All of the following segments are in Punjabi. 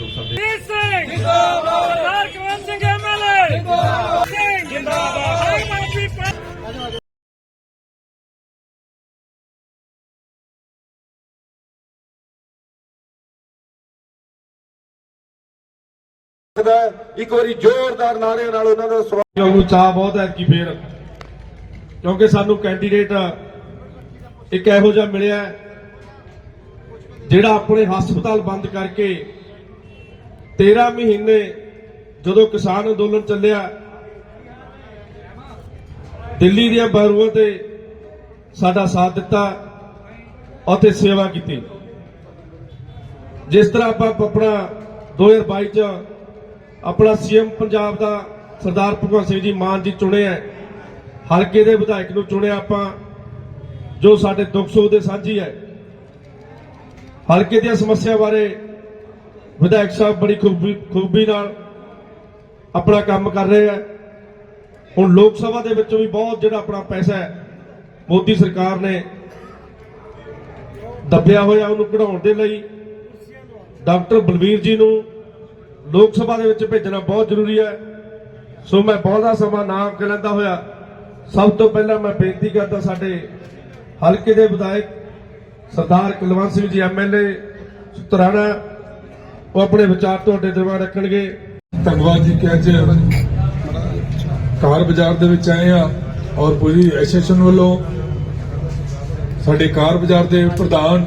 ਦੇ ਸਿੰਘ ਜਿੰਦਾਬਾਦ ਸਰਦਾਰ ਸਿੰਘ ਐਮਐਲਏ ਜਿੰਦਾਬਾਦ ਜਿੰਦਾਬਾਦ। ਇੱਕ ਵਾਰੀ ਜ਼ੋਰਦਾਰ ਨਾਅਰੇ ਨਾਲ ਉਹਨਾਂ ਦਾ ਸਵਾਗਤ ਕਿਉਂਕਿ ਚਾਹ ਬਹੁਤ ਹੈ ਕਿ ਫੇਰ ਕਿਉਂਕਿ ਸਾਨੂੰ ਕੈਂਡੀਡੇਟ ਇੱਕ ਇਹੋ ਜਿਹਾ ਮਿਲਿਆ ਜਿਹੜਾ ਆਪਣੇ ਹਸਪਤਾਲ ਬੰਦ ਕਰਕੇ 13 ਮਹੀਨੇ ਜਦੋਂ ਕਿਸਾਨ ਅੰਦੋਲਨ ਚੱਲਿਆ, ਦਿੱਲੀ ਦੀਆਂ ਬਾਰੂਆਂ ਤੇ ਸਾਡਾ ਸਾਥ ਦਿੱਤਾ ਅਤੇ ਸੇਵਾ ਕੀਤੀ। ਜਿਸ ਤਰ੍ਹਾਂ ਆਪਾਂ ਆਪਣਾ 2022 ਚ ਆਪਣਾ ਸੀਐਮ ਪੰਜਾਬ ਦਾ ਸਰਦਾਰ ਭਗਵੰਤ ਸਿੰਘ ਜੀ ਮਾਨ ਜੀ ਚੁਣੇ ਹੈ, ਹਲਕੇ ਦੇ ਵਿਧਾਇਕ ਨੂੰ ਚੁਣਿਆ ਆਪਾਂ, ਜੋ ਸਾਡੇ ਦੁੱਖ ਸੁੱਖ ਦੇ ਸਾਂਝੀ ਹੈ। ਹਲਕੇ ਦੀਆਂ ਸਮੱਸਿਆ ਬਾਰੇ ਵਿਧਾਇਕ ਸਾਹਿਬ ਬੜੀ ਖੂਬੀ ਖੂਬੀ ਨਾਲ ਆਪਣਾ ਕੰਮ ਕਰ ਰਹੇ ਹੈ ਹੁਣ ਲੋਕ ਸਭਾ ਦੇ ਵਿੱਚੋਂ ਵੀ ਬਹੁਤ ਜਿਹੜਾ ਆਪਣਾ ਪੈਸਾ ਹੈ, ਮੋਦੀ ਸਰਕਾਰ ਨੇ ਦੱਬਿਆ ਹੋਇਆ ਉਹਨੂੰ ਕਢਾਉਣ ਦੇ ਲਈ। ਡਾਕਟਰ ਬਲਵੀਰ ਜੀ ਨੂੰ ਲੋਕ ਸਭਾ ਦੇ ਵਿੱਚ ਭੇਜਣਾ ਬਹੁਤ ਜ਼ਰੂਰੀ ਹੈ। ਸੋ ਮੈਂ ਬਹੁਤਾ ਸਮਾਂ ਨਾ ਲੈਂਦਾ ਹੋਇਆ, ਸਭ ਤੋਂ ਪਹਿਲਾਂ ਮੈਂ ਬੇਨਤੀ ਕਰਦਾ ਸਾਡੇ ਹਲਕੇ ਦੇ ਵਿਧਾਇਕ ਸਰਦਾਰ ਕੁਲਵੰਤ ਸਿੰਘ ਜੀ ਐਮਐਲਏ ਸੁਤਰਾਣਾ ਉਹ ਆਪਣੇ ਵਿਚਾਰ ਤੁਹਾਡੇ ਦਿਮਾਗ ਰੱਖਣਗੇ। ਧੰਨਵਾਦ ਜੀ ਕਿ ਅੱਜ ਕਾਰ ਬਾਜ਼ਾਰ ਦੇ ਵਿੱਚ ਆਏ ਆ ਔਰ ਪੂਰੀ ਐਸੋਸੀਏਸ਼ਨ ਵੱਲੋਂ ਸਾਡੇ ਕਾਰ ਬਾਜ਼ਾਰ ਦੇ ਪ੍ਰਧਾਨ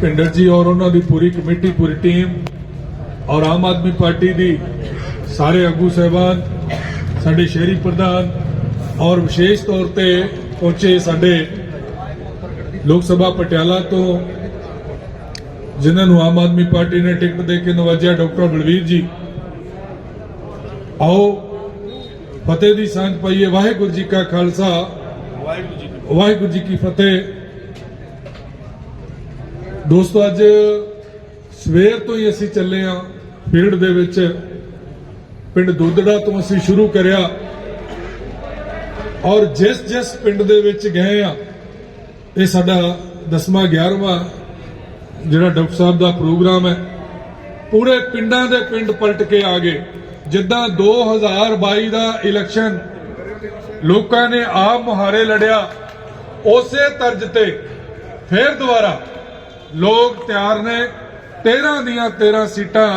ਭਿੰਡਰ ਜੀ ਔਰ ਉਹਨਾਂ ਦੀ ਪੂਰੀ ਕਮੇਟੀ, ਪੂਰੀ ਟੀਮ ਔਰ ਆਮ ਆਦਮੀ ਪਾਰਟੀ ਦੀ ਸਾਰੇ ਆਗੂ ਸਹਿਬਾਨ, ਸਾਡੇ ਸ਼ਹਿਰੀ ਪ੍ਰਧਾਨ ਔਰ ਵਿਸ਼ੇਸ਼ ਤੌਰ ਤੇ ਪਹੁੰਚੇ ਸਾਡੇ ਲੋਕ ਸਭਾ ਪਟਿਆਲਾ ਤੋਂ ਜਿਨ੍ਹਾਂ ਨੂੰ ਆਮ ਆਦਮੀ ਪਾਰਟੀ ਨੇ ਟਿਕਟ ਦੇ ਕੇ ਨਵਾਜਿਆ ਡਾਕਟਰ ਬਲਵੀਰ ਜੀ। ਆਓ, ਫਤਿਹ ਦੀ ਸਾਂਝ ਪਾਈਏ। ਵਾਹਿਗੁਰੂ ਜੀ ਕਾ ਖਾਲਸਾ। ਵਾਹਿਗੁਰੂ ਜੀ ਵਾਹਿਗੁਰੂ ਜੀ ਕੀ ਫਤਿਹ। ਦੋਸਤੋ, ਅੱਜ ਸਵੇਰ ਤੋਂ ਹੀ ਅਸੀਂ ਚੱਲੇ ਆ ਫੀਲਡ ਦੇ ਵਿੱਚ। ਪਿੰਡ ਦੁੱਧੜਾ ਤੋਂ ਅਸੀਂ ਸ਼ੁਰੂ ਕਰਿਆ। ਔਰ ਜਿਸ ਜਿਸ ਪਿੰਡ ਦੇ ਵਿੱਚ ਗਏ ਆ, ਇਹ ਸਾਡਾ 10ਵਾਂ 11ਵਾਂ ਜਿਹੜਾ ਡਾਕਟਰ ਸਾਹਿਬ ਦਾ ਪ੍ਰੋਗਰਾਮ ਹੈ, ਪੂਰੇ ਪਿੰਡਾਂ ਦੇ ਪਿੰਡ ਪਲਟ ਕੇ ਆ ਗਏ। ਜਿੱਦਾਂ 2022 ਦਾ ਇਲੈਕਸ਼ਨ, ਲੋਕਾਂ ਨੇ ਆਪ ਮੁਹਾਰੇ ਲੜਿਆ। ਉਸੇ ਤਰਜ ਤੇ ਫੇਰ ਦੁਬਾਰਾ ਲੋਕ ਤਿਆਰ ਨੇ 13 ਦੀਆਂ 13 ਸੀਟਾਂ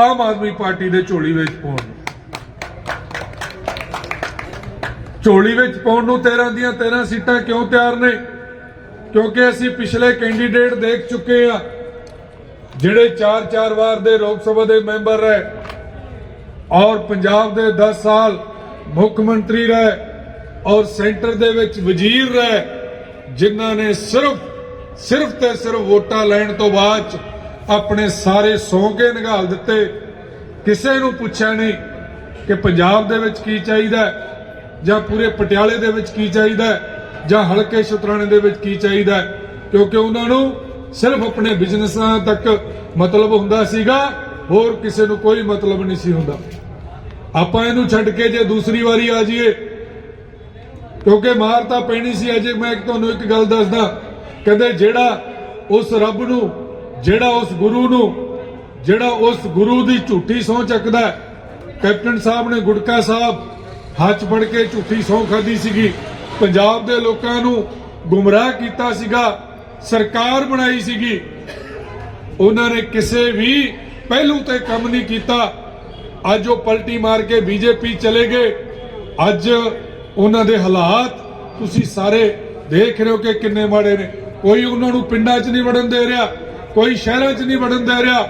ਆਮ ਆਦਮੀ ਪਾਰਟੀ ਦੇ ਝੋਲੀ ਵਿੱਚ ਪਾਉਣ ਝੋਲੀ ਵਿੱਚ ਪਾਉਣ ਨੂੰ 13 ਦੀਆਂ 13 ਸੀਟਾਂ ਕਿਉਂ ਤਿਆਰ ਨੇ? ਕਿਉਂਕਿ ਅਸੀਂ ਪਿਛਲੇ ਕੈਂਡੀਡੇਟ ਦੇਖ ਚੁੱਕੇ ਆ ਜਿਹੜੇ 4-4 ਵਾਰ ਦੇ ਲੋਕ ਸਭਾ ਦੇ ਮੈਂਬਰ ਰਹੇ ਔਰ ਪੰਜਾਬ ਦੇ 10 ਸਾਲ ਮੁੱਖ ਮੰਤਰੀ ਰਹੇ ਔਰ ਸੈਂਟਰ ਦੇ ਵਿੱਚ ਵਜ਼ੀਰ ਰਹੇ, ਜਿਨ੍ਹਾਂ ਨੇ ਸਿਰਫ ਸਿਰਫ ਤੇ ਸਿਰਫ ਵੋਟਾਂ ਲੈਣ ਤੋਂ ਬਾਅਦ ਆਪਣੇ ਸਾਰੇ ਸੌਂਕੇ ਨਿਗਾਲ ਦਿੱਤੇ। ਕਿਸੇ ਨੂੰ ਪੁੱਛਿਆ ਨਹੀਂ ਕਿ ਪੰਜਾਬ ਦੇ ਵਿੱਚ ਕੀ ਚਾਹੀਦਾ ਜਾਂ ਪੂਰੇ ਪਟਿਆਲੇ ਦੇ ਵਿੱਚ ਕੀ ਚਾਹੀਦਾ ਜਾਂ ਹਲਕੇ ਸ਼ਤਰਾਣੇ ਦੇ ਵਿੱਚ ਕੀ ਚਾਹੀਦਾ ਕਿਉਂਕਿ ਉਹਨਾਂ ਨੂੰ ਸਿਰਫ ਆਪਣੇ ਬਿਜ਼ਨਸਾਂ ਤੱਕ ਮਤਲਬ ਹੁੰਦਾ ਸੀਗਾ, ਹੋਰ ਕਿਸੇ ਨੂੰ ਕੋਈ ਮਤਲਬ ਨਹੀਂ ਸੀ ਹੁੰਦਾ। ਆਪਾਂ ਇਹਨੂੰ ਛੱਡ ਕੇ ਜੇ ਦੂਸਰੀ ਵਾਰੀ ਆ ਜਾਈਏ, ਕਿਉਂਕਿ ਮਾਰ ਤਾਂ ਪੈਣੀ ਸੀ। ਅਜੇ ਮੈਂ ਤੁਹਾਨੂੰ ਇੱਕ ਗੱਲ ਦੱਸਦਾ, ਕਹਿੰਦੇ ਜਿਹੜਾ ਉਸ ਰੱਬ ਨੂੰ, ਜਿਹੜਾ ਉਸ ਗੁਰੂ ਨੂੰ, ਜਿਹੜਾ ਉਸ ਗੁਰੂ ਦੀ ਝੂਠੀ ਸਹੁੰ ਚੱਕਦਾ ਕੈਪਟਨ ਸਾਹਿਬ ਨੇ ਗੁਟਕਾ ਸਾਹਿਬ ਹੱਥ ਫੜ ਕੇ ਝੂਠੀ ਸਹੁੰ ਖਾਦੀ ਸੀਗੀ। ਪੰਜਾਬ ਦੇ ਲੋਕਾਂ ਨੂੰ ਗੁੰਮਰਾਹ ਕੀਤਾ ਸੀਗਾ, ਸਰਕਾਰ ਬਣਾਈ ਸੀਗੀ। ਉਹਨਾਂ ਨੇ ਕਿਸੇ ਵੀ ਪਹਿਲੂ ਤੇ ਕੰਮ ਨਹੀਂ ਕੀਤਾ। ਅੱਜ ਉਹ ਪਲਟੀ ਮਾਰ ਕੇ ਬੀਜੇਪੀ ਚਲੇ ਗਏ। ਅੱਜ ਉਹਨਾਂ ਦੇ ਹਾਲਾਤ ਤੁਸੀਂ ਸਾਰੇ ਦੇਖ ਰਹੇ ਹੋ ਕਿ ਕਿੰਨੇ ਮਾੜੇ ਨੇ। ਕੋਈ ਉਹਨਾਂ ਨੂੰ ਪਿੰਡਾਂ 'ਚ ਨਹੀਂ ਵੜਨ ਦੇ ਰਿਹਾ, ਕੋਈ ਸ਼ਹਿਰਾਂ 'ਚ ਨਹੀਂ ਵੜਨ ਦੇ ਰਿਹਾ।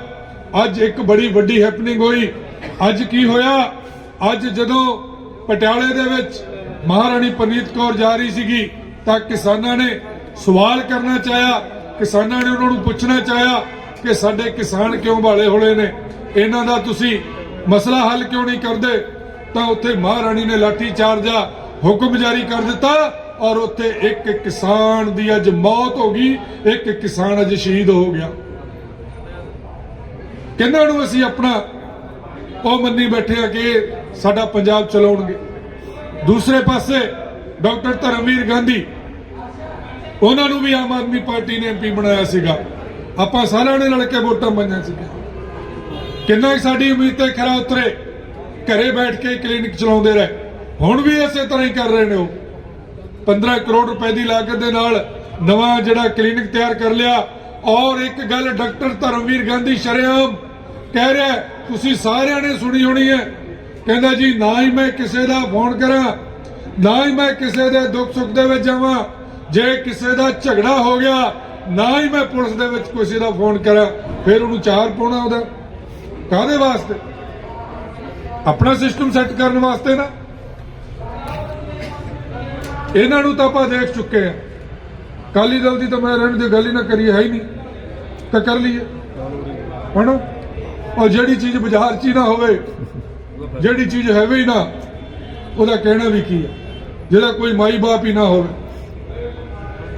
ਅੱਜ ਇੱਕ ਬੜੀ ਵੱਡੀ ਹੈਪਨਿੰਗ ਹੋਈ। ਅੱਜ ਕੀ ਹੋਇਆ? ਅੱਜ ਜਦੋਂ ਪਟਿਆਲੇ ਦੇ ਵਿੱਚ ਮਹਾਰਾਣੀ ਪਰਨੀਤ ਕੌਰ ਜਾ ਰਹੀ ਸੀਗੀ ਤਾਂ ਕਿਸਾਨਾਂ ਨੇ ਸਵਾਲ ਕਰਨਾ ਚਾਹਿਆ, ਕਿਸਾਨਾਂ ਨੇ ਉਹਨਾਂ ਨੂੰ ਪੁੱਛਣਾ ਚਾਹਿਆ ਕਿ ਸਾਡੇ ਕਿਸਾਨ ਕਿਉਂ ਭਾਲੇ ਹੋਲੇ ਨੇ? ਇਹਨਾਂ ਦਾ ਤੁਸੀਂ ਮਸਲਾ ਹੱਲ ਕਿਉਂ ਨਹੀਂ ਕਰਦੇ? ਤਾਂ ਉੱਥੇ ਮਹਾਰਾਣੀ ਨੇ ਲਾਠੀ ਚਾਰਜਾ ਹੁਕਮ ਜਾਰੀ ਕਰ ਦਿੱਤਾ ਔਰ ਉੱਥੇ ਇੱਕ ਕਿਸਾਨ ਦੀ ਅੱਜ ਮੌਤ ਹੋ ਗਈ, ਇੱਕ ਕਿਸਾਨ ਅੱਜ ਸ਼ਹੀਦ ਹੋ ਗਿਆ। ਕਿੰਨਾਂ ਨੂੰ ਅਸੀਂ ਆਪਣਾ ਉਹ ਮੰਨੀ ਬੈਠੇ ਆ ਕਿ ਸਾਡਾ ਪੰਜਾਬ ਚਲਾਉਣਗੇ? ਦੂਸਰੇ ਪਾਸੇ ਡਾਕਟਰ ਧਰਮਵੀਰ ਗਾਂਧੀ, ਉਹਨਾਂ ਨੂੰ ਵੀ ਆਮ ਆਦਮੀ ਪਾਰਟੀ ਨੇ ਐਮਪੀ ਬਣਾਇਆ ਸੀਗਾ। ਆਪਾਂ ਸਾਰਿਆਂ ਨੇ ਲੜ ਕੇ ਵੋਟਾਂ ਪਾਈਆਂ ਸੀਗੀਆਂ। ਕਿੰਨਾ ਸਾਡੀ ਉਮੀਦ ਤੇ ਖਰਾ ਉਤਰੇ, ਘਰੇ ਬੈਠ ਕੇ ਕਲੀਨਿਕ ਚਲਾਉਂਦੇ ਰਹੇ। ਹੁਣ ਵੀ ਇਸੇ ਤਰ੍ਹਾਂ ਹੀ ਕਰ ਰਹੇ ਨੇ ਉਹ। 15 ਕਰੋੜ ਰੁਪਏ ਦੀ ਲਾਗਤ ਦੇ ਨਾਲ ਨਵਾਂ ਜਿਹੜਾ ਕਲੀਨਿਕ ਤਿਆਰ ਕਰ ਲਿਆ, ਔਰ ਇੱਕ ਗੱਲ ਡਾਕਟਰ ਧਰਮਵੀਰ ਗਾਂਧੀ ਸ਼ਰੇਆਮ ਕਹਿ ਰਿਹਾ ਤੁਸੀਂ ਸਾਰਿਆਂ ਨੇ ਸੁਣੀ ਹੋਣੀ ਹੈ ਕਹਿੰਦਾ ਜੀ ਨਾ ਹੀ ਮੈਂ ਕਿਸੇ ਦਾ ਫੋਨ ਕਰਾਂ ਨਾ ਹੀ ਮੈਂ ਕਿਸੇ ਦੇ ਦੁੱਖ ਸੁੱਖ ਦੇ ਵਿੱਚ ਜਾਵਾਂ। ਜੇ ਕਿਸੇ ਦਾ ਝਗੜਾ ਹੋ ਗਿਆ ਨਾ ਹੀ ਮੈਂ ਪੁਲਿਸ ਦੇ ਵਿੱਚ ਕਿਸੇ ਦਾ ਫੋਨ ਕਰਾਂ। ਫਿਰ ਉਹਨੂੰ ਚਾਰ ਪਾਉਣਾ ਉਹਦਾ। ਕਾਹਦੇ ਵਾਸਤੇ? ਆਪਣਾ ਸਿਸਟਮ ਸੈੱਟ ਕਰਨ ਵਾਸਤੇ ਨਾ। ਇਹਨਾਂ ਨੂੰ ਤਾਂ ਆਪਾਂ ਦੇਖ ਚੁੱਕੇ ਆ। ਕਾਲੀ ਦਲ ਦੀ ਤਾਂ ਮੈਂ ਰਹਿਣ ਦੀ ਗੱਲ ਹੀ ਨਾ ਕਰੀ ਹੈ ਹੀ ਨਹੀਂ। ਤਾਂ ਕਰ ਲਈਏ। ਹੁਣ ਉਹ ਜਿਹੜੀ ਚੀਜ਼ ਬਾਜ਼ਾਰ 'ਚ ਨਾ ਹੋਵੇ ਜਿਹੜੀ ਚੀਜ਼ ਹੈਵੇ ਹੀ ਨਾ, ਉਹਦਾ ਕਹਿਣਾ ਵੀ ਕੀ ਹੈ? ਜਿਹਦਾ ਕੋਈ ਮਾਈ ਬਾਪ ਹੀ ਨਾ ਹੋਵੇ,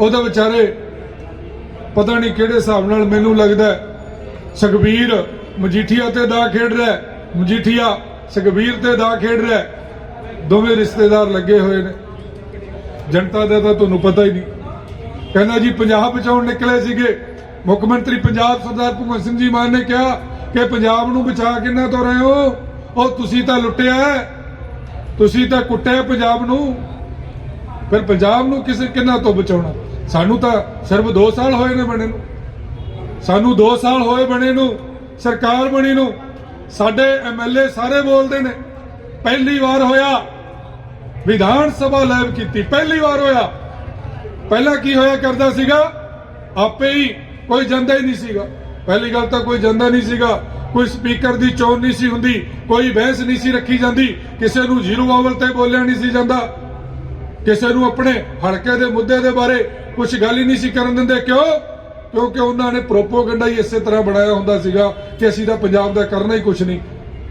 ਉਹਦਾ ਵਿਚਾਰੇ ਪਤਾ ਨਹੀਂ ਕਿਹੜੇ ਹਿਸਾਬ ਨਾਲ ਮੈਨੂੰ ਲੱਗਦਾ ਸੁਖਬੀਰ ਮਜੀਠੀਆ ਤੇ ਦਾ ਖੇਡ ਰਿਹਾ ਮਜੀਠੀਆ ਸੁਖਬੀਰ ਤੇ ਦਾ ਖੇਡ ਰਿਹਾ ਦੋਵੇਂ ਰਿਸ਼ਤੇਦਾਰ ਲੱਗੇ ਹੋਏ ਨੇ। ਜਨਤਾ ਦਾ ਤਾਂ ਤੁਹਾਨੂੰ ਪਤਾ ਹੀ ਨਹੀਂ। ਕਹਿੰਦਾ ਜੀ, ਪੰਜਾਬ ਬਚਾਉਣ ਨਿਕਲੇ ਸੀਗੇ। ਮੁੱਖ ਮੰਤਰੀ ਪੰਜਾਬ ਸਰਦਾਰ ਭਗਵੰਤ ਸਿੰਘ ਜੀ ਮਾਨ ਨੇ ਕਿਹਾ ਕਿ ਪੰਜਾਬ ਨੂੰ ਬਚਾ ਕਿੰਨਾ ਤੋਂ ਰਹੇ ਹੋ? ਉਹ ਤੁਸੀਂ ਤਾਂ ਲੁੱਟਿਆ ਤੁਸੀਂ ਤਾਂ ਕੁੱਟਿਆ ਪੰਜਾਬ ਨੂੰ। ਫਿਰ ਪੰਜਾਬ ਨੂੰ ਕਿਸੇ ਕਿੰਨਾ ਤੋਂ ਬਚਾਉਣਾ? ਸਾਨੂੰ ਤਾਂ ਸਿਰਫ 2 ਸਾਲ ਹੋਏ ਨੇ ਬਣੇ ਨੂੰ। ਸਾਨੂੰ 2 ਸਾਲ ਹੋਏ ਬਣੇ ਨੂੰ, ਸਰਕਾਰ ਬਣੀ ਨੂੰ। ਸਾਡੇ ਐਮਐਲਏ ਸਾਰੇ ਬੋਲਦੇ ਨੇ, ਪਹਿਲੀ ਵਾਰ ਹੋਇਆ। ਵਿਧਾਨ ਸਭਾ ਲਾਈਵ ਕੀਤੀ, ਪਹਿਲੀ ਵਾਰ ਹੋਇਆ। ਪਹਿਲਾਂ ਕੀ ਹੋਇਆ ਕਰਦਾ ਸੀਗਾ? ਆਪੇ ਹੀ ਕੋਈ ਜਾਂਦਾ ਹੀ ਨਹੀਂ ਸੀਗਾ। ਪਹਿਲੀ ਗੱਲ ਤਾਂ ਕੋਈ ਜਾਂਦਾ ਨਹੀਂ ਸੀਗਾ। ਕੋਈ ਸਪੀਕਰ ਦੀ ਚੋਣ ਨਹੀਂ ਸੀ ਹੁੰਦੀ, ਕੋਈ ਬਹਿਸ ਨਹੀਂ ਸੀ ਰੱਖੀ ਜਾਂਦੀ, ਕਿਸੇ ਨੂੰ ਜ਼ੀਰੋ ਆਵਲ ਤੇ ਬੋਲਿਆ ਨਹੀਂ ਸੀ ਜਾਂਦਾ। ਕਿਸੇ ਨੂੰ ਆਪਣੇ ਹਲਕੇ ਦੇ ਮੁੱਦੇ ਦੇ ਬਾਰੇ ਕੁਝ ਗੱਲ ਹੀ ਨਹੀਂ ਸੀ ਕਰਨ ਦਿੰਦੇ। ਕਿਉਂ? ਕਿਉਂਕਿ ਉਹਨਾਂ ਨੇ ਪ੍ਰੋਪੋਗੈਂਡਾ ਹੀ ਇਸੇ ਤਰ੍ਹਾਂ ਬਣਾਇਆ ਹੁੰਦਾ ਸੀਗਾ ਕਿ ਅਸੀਂ ਤਾਂ ਪੰਜਾਬ ਦਾ ਕਰਨਾ ਹੀ ਕੁਝ ਨਹੀਂ।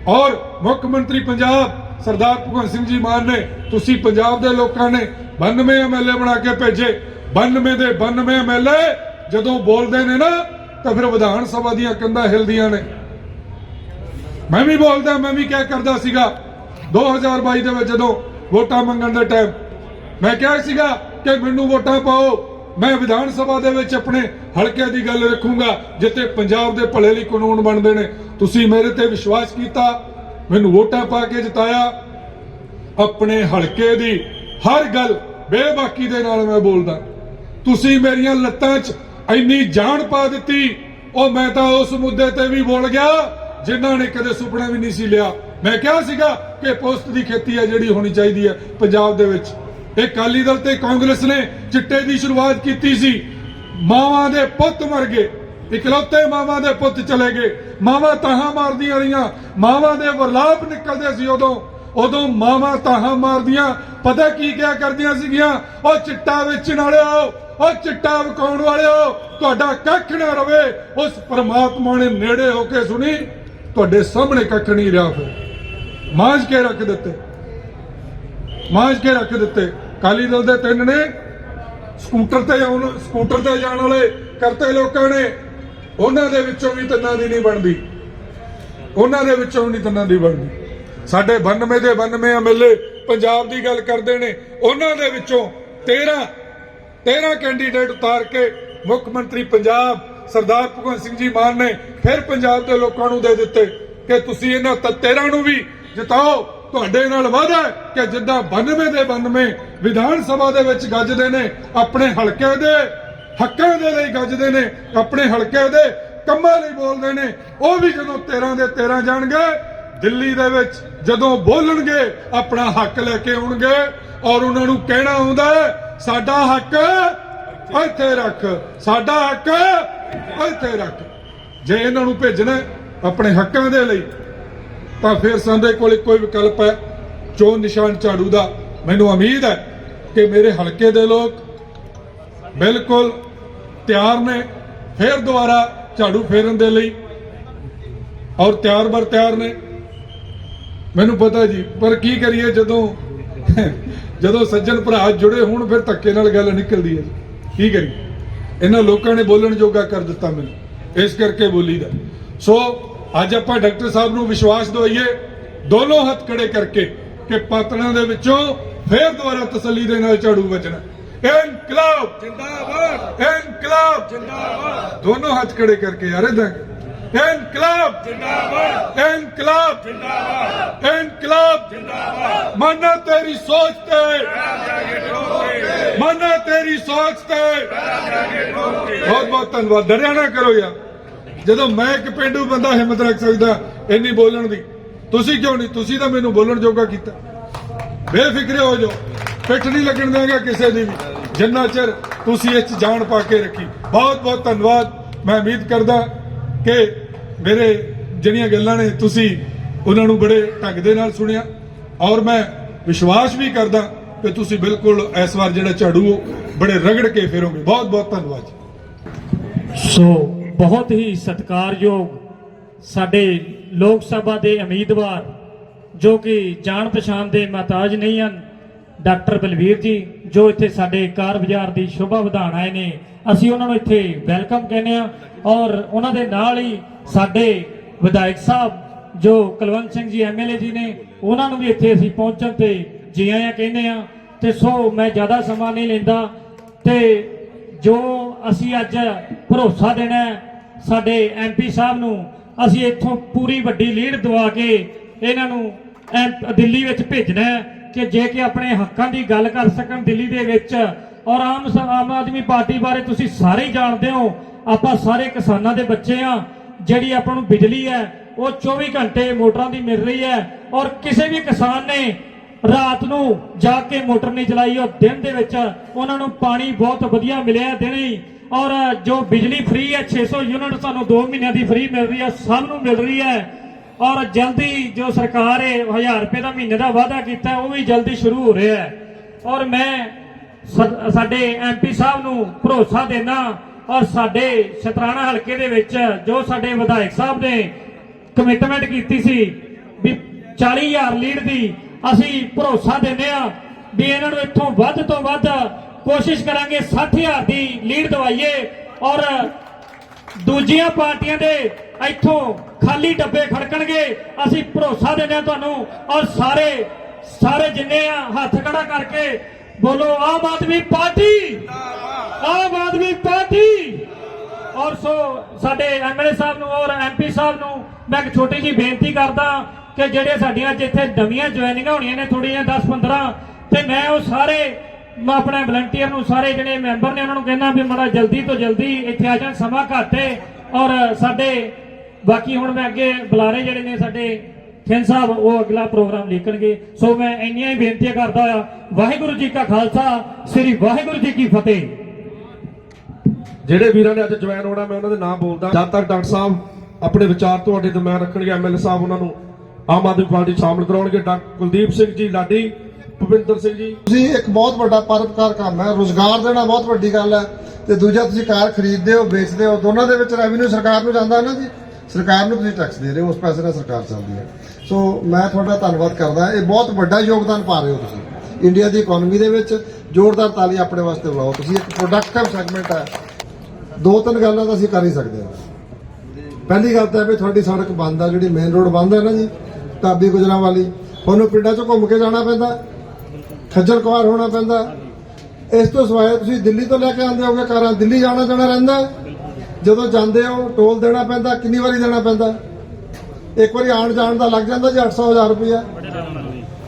ਔਰ ਮੁੱਖ ਮੰਤਰੀ ਪੰਜਾਬ, ਸਰਦਾਰ ਭਗਵੰਤ ਸਿੰਘ ਜੀ ਮਾਨ ਨੇ, ਤੁਸੀਂ ਪੰਜਾਬ ਦੇ ਲੋਕਾਂ ਨੇ 92 ਐਮਐਲਏ ਬਣਾ ਕੇ ਭੇਜੇ। 92 ਦੇ 92 ਐਮਐਲਏ ਜਦੋਂ ਬੋਲਦੇ ਨੇ ਨਾ, ਤਾਂ ਫਿਰ ਵਿਧਾਨ ਸਭਾ ਦੀਆਂ ਕੰਧਾਂ ਹਿਲਦੀਆਂ ਨੇ। ਮੈਂ ਵੀ ਬੋਲਦਾ, ਮੈਂ ਵੀ ਕਿਆ ਕਰਦਾ ਸੀਗਾ 2022 ਦੇ ਵਿੱਚ ਜਦੋਂ ਵੋਟਾਂ ਮੰਗਣ ਦੇ ਟਾਈਮ ਮੈਂ ਕਿਹਾ ਸੀਗਾ ਕਿ ਮੈਨੂੰ ਵੋਟਾਂ ਪਾਓ, ਮੈਂ ਵਿਧਾਨ ਸਭਾ ਦੇ ਵਿੱਚ ਆਪਣੇ ਹਲਕੇ ਦੀ ਗੱਲ ਰੱਖੂੰਗਾ, ਜਿੱਥੇ ਪੰਜਾਬ ਦੇ ਭਲੇ ਲਈ ਕਾਨੂੰਨ ਬਣਦੇ ਨੇ। ਤੁਸੀਂ ਮੇਰੇ ਤੇ ਵਿਸ਼ਵਾਸ ਕੀਤਾ, ਮੈਨੂੰ ਵੋਟਾਂ ਪਾ ਕੇ ਜਿਤਾਇਆ। ਆਪਣੇ ਹਲਕੇ ਦੀ ਹਰ ਗੱਲ ਬੇਬਾਕੀ ਦੇ ਨਾਲ ਮੈਂ ਬੋਲਦਾ। ਤੁਸੀਂ ਮੇਰੀਆਂ ਲੱਤਾਂ 'ਚ ਇੰਨੀ ਜਾਨ ਪਾ ਦਿੱਤੀ, ਉਹ ਮੈਂ ਤਾਂ ਉਸ ਮੁੱਦੇ ਤੇ ਵੀ ਬੋਲ ਗਿਆ। ਜਿਨ੍ਹਾਂ ਨੇ ਕਦੇ ਸੁਪਨਾ ਵੀ ਨਹੀਂ ਸੀ ਲਿਆ। ਮੈਂ ਕਿਹਾ ਸੀਗਾ ਕਿ ਪੋਸਟ ਦੀ ਖੇਤੀ ਹੈ ਜਿਹੜੀ ਹੋਣੀ ਚਾਹੀਦੀ ਹੈ ਪੰਜਾਬ ਦੇ ਵਿੱਚ। ਇਹ ਕਾਲੀ ਦਲ ਤੇ ਕਾਂਗਰਸ ਨੇ ਚਿੱਟੇ ਦੀ ਸ਼ੁਰੂਆਤ ਕੀਤੀ ਸੀ। ਮਾਵਾਂ ਦੇ ਪੁੱਤ ਮਰ ਗਏ। ਇਕਲੌਤੇ ਮਾਵਾਂ ਦੇ ਪੁੱਤ ਚਲੇ ਗਏ। ਮਾਵਾਂ ਤਾਹਾਂ ਮਾਰਦੀਆਂ ਰਹੀਆਂ। ਮਾਵਾਂ ਦੇ ਵਰਲਾਪ ਨਿਕਲਦੇ ਸੀ ਉਦੋਂ। ਉਦੋਂ ਮਾਵਾਂ ਤਾਹਾਂ ਮਾਰਦੀਆਂ। ਪਤਾ ਕੀ ਕਿਆ ਕਰਦੀਆਂ ਸੀਗੀਆਂ? ਉਹ ਚਿੱਟਾ ਵੇਚਣ ਵਾਲਿਓ, ਉਹ ਚਿੱਟਾ ਵਿਕਾਉਣ ਵਾਲਿਓ, ਤੁਹਾਡਾ ਕੱਖ ਨਾ ਰਵੇ। ਉਸ ਪਰਮਾਤਮਾ ਨੇ ਨੇੜੇ ਹੋ ਕੇ ਸੁਣੀ। ਤੁਹਾਡੇ ਸਾਹਮਣੇ ਕੱਖ ਨਹੀਂ ਰਿਹਾ ਫਿਰ। ਮਾਂਜ ਕੇ ਰੱਖ ਦਿੱਤੇ। ਮਾਂਜ ਕੇ ਰੱਖ ਦਿੱਤੇ। ਕਾਲੀ ਦਲ ਦੇ ਤਿੰਨ ਨੇ ਸਕੂਟਰ ਤੇ ਆਉਣ ਸਕੂਟਰ ਤੇ ਜਾਣ ਵਾਲੇ ਕਰਤੇ ਲੋਕਾਂ ਨੇ। ਉਹਨਾਂ ਦੇ ਵਿੱਚੋਂ ਵੀ ਤਿੰਨਾਂ ਦੀ ਨਹੀਂ ਬਣਦੀ। ਉਹਨਾਂ ਦੇ ਵਿੱਚੋਂ ਵੀ ਨਹੀਂ ਤਿੰਨਾਂ ਦੀ ਬਣਦੀ। ਸਾਡੇ 92 ਦੇ 92 ਐਮਐਲਏ ਪੰਜਾਬ ਦੀ ਗੱਲ ਕਰਦੇ ਨੇ। ਉਹਨਾਂ ਦੇ ਵਿੱਚੋਂ 13 13 ਕੈਂਡੀਡੇਟ ਉਤਾਰ ਕੇ ਮੁੱਖ ਮੰਤਰੀ ਪੰਜਾਬ ਸਰਦਾਰ ਭਗਵੰਤ ਸਿੰਘ ਜੀ ਮਾਨ ਨੇ ਫਿਰ ਪੰਜਾਬ ਦੇ ਲੋਕਾਂ ਨੂੰ ਦੇ ਦਿੱਤੇ ਕਿ ਤੁਸੀਂ ਇਹਨਾਂ 13 ਨੂੰ ਵੀ ਜਿਤਾਓ। ਤੁਹਾਡੇ ਨਾਲ ਵਾਅਦਾ ਕਿ ਜਿੱਦਾਂ 92 ਦੇ 92 ਵਿਧਾਨ ਸਭਾ ਦੇ ਵਿੱਚ ਗੱਜਦੇ ਨੇ, ਆਪਣੇ ਹਲਕੇ ਦੇ ਹੱਕਾਂ ਦੇ ਲਈ ਗੱਜਦੇ ਨੇ, ਆਪਣੇ ਹਲਕੇ ਦੇ ਕੰਮਾਂ ਲਈ ਬੋਲਦੇ ਨੇ, ਉਹ ਵੀ ਜਦੋਂ 13 ਦੇ 13 ਜਾਣਗੇ, ਦਿੱਲੀ ਦੇ ਵਿੱਚ ਜਦੋਂ ਬੋਲਣਗੇ, ਆਪਣਾ ਹੱਕ ਲੈ ਕੇ ਆਉਣਗੇ ਔਰ ਉਹਨਾਂ ਨੂੰ ਕਹਿਣਾ ਹੁੰਦਾ ਸਾਡਾ ਹੱਕ ਇੱਥੇ ਰੱਖ, ਸਾਡਾ ਹੱਕ ਇੱਥੇ ਰੱਖ ਜੇ ਇਹਨਾਂ ਨੂੰ ਭੇਜਣਾ ਆਪਣੇ ਹੱਕਾਂ ਦੇ ਲਈ, ਤਾਂ ਫਿਰ ਸਾਡੇ ਕੋਲ ਇੱਕੋ ਹੀ ਵਿਕਲਪ ਹੈ ਚੋਣ ਨਿਸ਼ਾਨ ਝਾੜੂ ਦਾ। ਮੈਨੂੰ ਉਮੀਦ ਹੈ ਕਿ ਮੇਰੇ ਹਲਕੇ ਦੇ ਲੋਕ ਬਿਲਕੁਲ ਤਿਆਰ ਨੇ, ਫਿਰ ਦੁਬਾਰਾ ਝਾੜੂ ਫੇਰਨ ਦੇ ਲਈ, ਔਰ ਤਿਆਰ ਬਰ ਤਿਆਰ ਨੇ। ਮੈਨੂੰ ਪਤਾ ਜੀ, ਪਰ ਕੀ ਕਰੀਏ ਜਦੋਂ ਜਦੋਂ ਸੱਜਣ ਭਰਾ ਜੁੜੇ ਹੋਣ, ਫਿਰ ਧੱਕੇ ਨਾਲ ਗੱਲ ਨਿਕਲਦੀ ਹੈ ਜੀ। ਕੀ ਕਰੀਏ? ਇਹਨਾਂ ਲੋਕਾਂ ਨੇ ਬੋਲਣ ਜੋਗਾ ਕਰ ਦਿੱਤਾ ਮੈਨੂੰ। ਇਸ ਕਰਕੇ ਬੋਲੀਦਾ। ਸੋ ਅੱਜ ਆਪਾਂ ਡਾਕਟਰ ਸਾਹਿਬ ਨੂੰ ਵਿਸ਼ਵਾਸ ਦਵਾਈਏ ਦੋਨੋਂ ਹੱਥ ਖੜੇ ਕਰਕੇ ਕਿ ਪਾਤੜਾਂ ਦੇ ਵਿੱਚੋਂ ਫੇਰ ਦੁਬਾਰਾ ਤਸੱਲੀ ਦੇ ਨਾਲ ਝਾੜੂ ਵੱਜਣਾ। ਇਨਕਲਾਬ! ਜਿੰਦਾਬਾਦ! ਇਨਕਲਾਬ! ਜਿੰਦਾਬਾਦ! ਦੋਨੋਂ ਹੱਥ ਖੜੇ ਕਰਕੇ ਯਾਰ ਇਦਾਂ ਇਨਕਲਾਬ। ਜਿੰਦਾਬਾਦ। ਇਨਕਲਾਬ। ਜਿੰਦਾਬਾਦ। ਇਨਕਲਾਬ। ਜਿੰਦਾਬਾਦ। ਮਾਨਾ ਤੇਰੀ ਸੋਚ ਤੇ। ਮਾਨਾ ਤੇਰੀ ਸੋਚ ਤੇ। ਬਹੁਤ ਬਹੁਤ ਧੰਨਵਾਦ। ਡਰਿਆ ਨਾ ਕਰੋ ਯਾਰ। ਜਦੋਂ ਮੈਂ ਇੱਕ ਪਿੰਡੂ ਬੰਦਾ ਹਿੰਮਤ ਰੱਖ ਸਕਦਾ ਇੰਨੀ ਬੋਲਣ ਦੀ। ਤੁਸੀਂ ਕਿਉਂ ਨਹੀਂ? ਤੁਸੀਂ ਤਾਂ ਮੈਨੂੰ ਬੋਲਣ ਜੋਗਾ ਕੀਤਾ। ਬੇਫਿਕਰੇ ਹੋ ਜਾਓ। ਪਿੱਠ ਨਹੀਂ ਲੱਗਣ ਦੇਗਾ ਕਿਸੇ ਦੀ ਵੀ। ਜਿੰਨਾ ਚਿਰ ਤੁਸੀਂ ਇਸ 'ਚ ਜਾਨ ਪਾ ਕੇ ਰੱਖੀ। ਬਹੁਤ ਬਹੁਤ ਧੰਨਵਾਦ। ਮੈਂ ਉਮੀਦ ਕਰਦਾ ਕਿ ਮੇਰੇ ਜਿਹੜੀਆਂ ਗੱਲਾਂ ਨੇ ਤੁਸੀਂ ਉਹਨਾਂ ਨੂੰ ਬੜੇ ਢੰਗ ਦੇ ਨਾਲ ਸੁਣਿਆ। ਔਰ ਮੈਂ ਵਿਸ਼ਵਾਸ ਵੀ ਕਰਦਾ ਕਿ ਤੁਸੀਂ ਬਿਲਕੁਲ ਇਸ ਵਾਰ ਜਿਹੜਾ ਝਾੜੂ ਬੜੇ ਰਗੜ ਕੇ ਫੇਰੋਗੇ। ਬਹੁਤ ਬਹੁਤ ਧੰਨਵਾਦ ਜੀ। ਸੋ ਬਹੁਤ ਹੀ ਸਤਿਕਾਰਯੋਗ ਸਾਡੇ ਲੋਕ ਸਭਾ ਦੇ ਉਮੀਦਵਾਰ, ਜੋ ਕਿ ਜਾਣ ਪਛਾਣ ਦੇ ਮਹਤਾਜ ਨਹੀਂ ਹਨ, ਡਾਕਟਰ ਬਲਵੀਰ ਜੀ, ਜੋ ਇੱਥੇ ਸਾਡੇ ਕਾਰ ਬਾਜ਼ਾਰ ਦੀ ਸ਼ੋਭਾ ਵਧਾਉਣ ਆਏ ਨੇ। ਅਸੀਂ ਉਹਨਾਂ ਨੂੰ ਇੱਥੇ ਵੈਲਕਮ ਕਹਿੰਦੇ ਆ ਔਰ ਉਹਨਾਂ ਦੇ ਨਾਲ ਹੀ ਸਾਡੇ ਵਿਧਾਇਕ ਸਾਹਿਬ, ਜੋ ਕੁਲਵੰਤ ਸਿੰਘ ਜੀ ਐਮਐਲਏ ਜੀ ਨੇ, ਉਹਨਾਂ ਨੂੰ ਵੀ ਇੱਥੇ ਅਸੀਂ ਪਹੁੰਚਣ ਤੇ ਜੀ ਆਇਆਂ ਕਹਿੰਦੇ ਆ। ਤੇ ਸੋ ਮੈਂ ਜ਼ਿਆਦਾ ਸਮਾਂ ਨਹੀਂ ਲੈਂਦਾ। ਤੇ ਜੋ ਅਸੀਂ ਅੱਜ ਭਰੋਸਾ ਦੇਣਾ ਹੈ, ਸਾਡੇ ਐਮਪੀ ਸਾਹਿਬ ਨੂੰ, ਅਸੀਂ ਇੱਥੋਂ ਪੂਰੀ ਵੱਡੀ ਲੀਡ ਦਵਾ ਕੇ ਇਹਨਾਂ ਨੂੰ ਐਮ- ਦਿੱਲੀ ਵਿੱਚ ਭੇਜਣਾ ਕਿ ਜੇ ਕਿ ਆਪਣੇ ਹੱਕਾਂ ਦੀ ਗੱਲ ਕਰ ਸਕਣ ਦਿੱਲੀ ਦੇ ਵਿੱਚ। ਔਰ ਆਮ ਆਮ ਆਦਮੀ ਪਾਰਟੀ ਬਾਰੇ ਤੁਸੀਂ ਸਾਰੇ ਜਾਣਦੇ ਹੋ। ਆਪਾਂ ਸਾਰੇ ਕਿਸਾਨਾਂ ਦੇ ਬੱਚੇ ਆ। ਜਿਹੜੀ ਆਪਾਂ ਨੂੰ ਬਿਜਲੀ ਹੈ, ਉਹ 24 ਘੰਟੇ ਮੋਟਰਾਂ ਦੀ ਮਿਲ ਰਹੀ ਹੈ ਔਰ ਕਿਸੇ ਵੀ ਕਿਸਾਨ ਨੇ ਰਾਤ ਨੂੰ ਜਾ ਕੇ ਮੋਟਰ ਨਹੀਂ ਚਲਾਈ ਔਰ ਦਿਨ ਦੇ ਵਿੱਚ ਉਹਨਾਂ ਨੂੰ ਪਾਣੀ ਬਹੁਤ ਵਧੀਆ ਮਿਲਿਆ ਦਿਨੇ ਹੀ ਔਰ ਜੋ ਬਿਜਲੀ ਫ੍ਰੀ ਹੈ 600 ਯੂਨਿਟ ਸਾਨੂੰ 2 ਮਹੀਨਿਆਂ ਦੀ ਫ੍ਰੀ ਮਿਲ ਰਹੀ ਹੈ, ਸਭ ਨੂੰ ਮਿਲ ਰਹੀ ਹੈ ਔਰ ਜਲਦੀ ਜੋ ਸਰਕਾਰ ਹੈ 1000 ਰੁਪਏ ਦਾ ਮਹੀਨੇ ਦਾ ਵਾਅਦਾ ਕੀਤਾ, ਉਹ ਵੀ ਜਲਦੀ ਸ਼ੁਰੂ ਹੋ ਰਿਹਾ ਹੈ ਔਰ ਮੈਂ ਸਾ- ਸਾਡੇ ਐਮਪੀ ਸਾਹਿਬ ਨੂੰ ਭਰੋਸਾ ਦੇਣਾ ਔਰ ਸਾਡੇ ਸ਼ਤਰਾਣਾ ਹਲਕੇ ਦੇ ਵਿੱਚ ਜੋ ਸਾਡੇ ਵਿਧਾਇਕ ਸਾਹਿਬ ਨੇ ਕਮਿਟਮੈਂਟ ਕੀਤੀ ਸੀ ਵੀ 40000 ਲੀਡ ਦੀ ਅਸੀਂ ਭਰੋਸਾ ਦਿੰਦੇ ਆ ਵੀ ਇਹਨਾਂ ਨੂੰ ਇੱਥੋਂ ਵੱਧ ਤੋਂ ਵੱਧ ਕੋਸ਼ਿਸ਼ ਕਰਾਂਗੇ 60000 ਦੀ ਲੀਡ ਦਵਾਈਏ ਔਰ ਦੂਜੀਆਂ ਪਾਰਟੀਆਂ ਦੇ ਇੱਥੋਂ ਖਾਲੀ ਡੱਬੇ ਖੜਕਣਗੇ, ਅਸੀਂ ਭਰੋਸਾ ਦਿੰਦੇ ਆ ਤੁਹਾਨੂੰ ਔਰ ਸਾਰੇ ਸਾਰੇ ਜਿੰਨੇ ਆ ਹੱਥ ਖੜਾ ਕਰਕੇ ਬੋਲੋ ਆਮ ਆਦਮੀ ਪਾਰਟੀ ਆਮ ਆਦਮੀ ਪਾਰਟੀ ਔਰ ਸੋ ਸਾਡੇ ਐਮਐਲਏ ਸਾਹਿਬ ਨੂੰ ਔਰ ਐਮਪੀ ਸਾਹਿਬ ਨੂੰ ਮੈਂ ਇੱਕ ਛੋਟੀ ਜੀ ਬੇਨਤੀ ਕਰਦਾ ਕਿ ਜਿਹੜੇ ਸਾਡੀਆਂ ਅੱਜ ਇੱਥੇ ਨਵੀਆਂ ਜੁਆਇਨਿੰਗਾਂ ਹੋਣੀਆਂ ਨੇ ਥੋੜੀਆਂ 10 15 ਤੇ ਮੈਂ ਉਹ ਸਾਰੇ ਮੈਂ ਆਪਣੇ ਵਲੰਟੀਅਰ ਨੂੰ ਸਾਰੇ ਜਿਹੜੇ ਮੈਂਬਰ ਨੇ ਉਹਨਾਂ ਨੂੰ ਕਹਿੰਦਾ ਵੀ ਮੜਾ ਜਲਦੀ ਤੋਂ ਜਲਦੀ ਇੱਥੇ ਆ ਜਾਣ ਸਮਾਂ ਘੱਟ ਹੈ ਔਰ ਸਾਡੇ ਬਾਕੀ ਹੁਣ ਮੈਂ ਅੱਗੇ ਬੁਲਾਰੇ ਜਿਹੜੇ ਨੇ ਸਾਡੇ ਖਿੰਨ ਸਾਹਿਬ ਉਹ ਅਗਲਾ ਪ੍ਰੋਗਰਾਮ ਲਿਖਣਗੇ ਸੋ ਮੈਂ ਇੰਨੀਆਂ ਹੀ ਬੇਨਤੀਆਂ ਕਰਦਾ ਹੋਇਆ ਵਾਹਿਗੁਰੂ ਜੀ ਕਾ ਖਾਲਸਾ ਸ੍ਰੀ ਵਾਹਿਗੁਰੂ ਜੀ ਕੀ ਫਤਿਹ। ਜਿਹੜੇ ਵੀਰਾਂ ਨੇ ਅੱਜ ਜੁਆਇਨ ਹੋਣਾ ਮੈਂ ਉਹਨਾਂ ਦੇ ਨਾਮ ਬੋਲਦਾ। ਜਦ ਤੱਕ ਡਾਕਟਰ ਸਾਹਿਬ ਆਪਣੇ ਵਿਚਾਰ ਤੁਹਾਡੇ ਦਰਮਿਆਨ ਰੱਖਣਗੇ ਐਮਐਲਏ ਸਾਹਿਬ ਉਹਨਾਂ ਨੂੰ ਆਮ ਆਦਮੀ ਪਾਰਟੀ ਸ਼ਾਮਲ ਕਰਾਉਣਗੇ। ਡਾਕਟਰ ਕੁਲਦੀਪ ਸਿੰਘ ਜੀ ਲਾਡੀ ਭੁਪਿੰਦਰ ਸਿੰਘ ਜੀ। ਤੁਸੀਂ ਇੱਕ ਬਹੁਤ ਵੱਡਾ ਪਰਪਕਾਰ ਕੰਮ ਹੈ ਰੋਜ਼ਗਾਰ ਦੇਣਾ ਬਹੁਤ ਵੱਡੀ ਗੱਲ ਹੈ ਤੇ ਦੂਜਾ ਤੁਸੀਂ ਕਾਰ ਖਰੀਦਦੇ ਹੋ ਵੇਚਦੇ ਹੋ ਦੋਨਾਂ ਦੇ ਵਿੱਚ ਰੈਵਨਿਊ ਸਰਕਾਰ ਨੂੰ ਜਾਂਦਾ ਹੈ ਨਾ ਜੀ? ਸਰਕਾਰ ਨੂੰ ਤੁਸੀਂ ਟੈਕਸ ਦੇ ਰਹੇ ਹੋ ਉਸ ਪੈਸੇ ਨਾਲ ਸਰਕਾਰ ਚੱਲਦੀ ਹੈ। ਸੋ ਮੈਂ ਤੁਹਾਡਾ ਧੰਨਵਾਦ ਕਰਦਾ। ਇਹ ਬਹੁਤ ਵੱਡਾ ਯੋਗਦਾਨ ਪਾ ਰਹੇ ਹੋ ਤੁਸੀਂ। ਇੰਡੀਆ ਦੀ ਇਕਨੋਮੀ ਦੇ ਵਿੱਚ ਜ਼ੋਰਦਾਰ ਤਾਲੀ ਆਪਣੇ ਵਾਸਤੇ ਬੁਲਾਓ ਤੁਸੀਂ ਇੱਕ ਪ੍ਰੋਡਕਟਿਵ ਸੈਗਮੈਂਟ ਹੈ। ਦੋ ਤਿੰਨ ਗੱਲਾਂ ਤਾਂ ਅਸੀਂ ਕਰ ਹੀ ਸਕਦੇ ਹਾਂ। ਪਹਿਲੀ ਗੱਲ ਤਾਂ ਇਹ ਵੀ ਤੁਹਾਡੀ ਸੜਕ ਬੰਦ ਆ, ਜਿਹੜੀ ਮੇਨ ਰੋਡ ਬੰਦ ਹੈ ਨਾ ਜੀ ਤਾਬੀ ਗੁਜਰਾਂ ਵਾਲੀ ਤੁਹਾਨੂੰ ਪਿੰਡਾਂ 'ਚੋਂ ਘੁੰਮ ਕੇ ਜਾਣਾ ਪੈਂਦਾ। ਖੱਜਲ ਖਵਾਰ ਹੋਣਾ ਪੈਂਦਾ। ਇਸ ਤੋਂ ਸਿਵਾਏ ਤੁਸੀਂ ਦਿੱਲੀ ਤੋਂ ਲੈ ਕੇ ਆਉਂਦੇ ਹੋਗੇ, ਕਾਰਾਂ ਦਿੱਲੀ ਜਾਣਾ ਜਾਣਾ ਰਹਿੰਦਾ। ਜਦੋਂ ਜਾਂਦੇ ਹੋ, ਟੋਲ ਦੇਣਾ ਪੈਂਦਾ, ਕਿੰਨੀ ਵਾਰੀ ਦੇਣਾ ਪੈਂਦਾ। ਇੱਕ ਵਾਰੀ ਆਉਣ ਜਾਣ ਦਾ ਲੱਗ ਜਾਂਦਾ ਜੀ 800 ਹਜ਼ਾਰ ਰੁਪਇਆ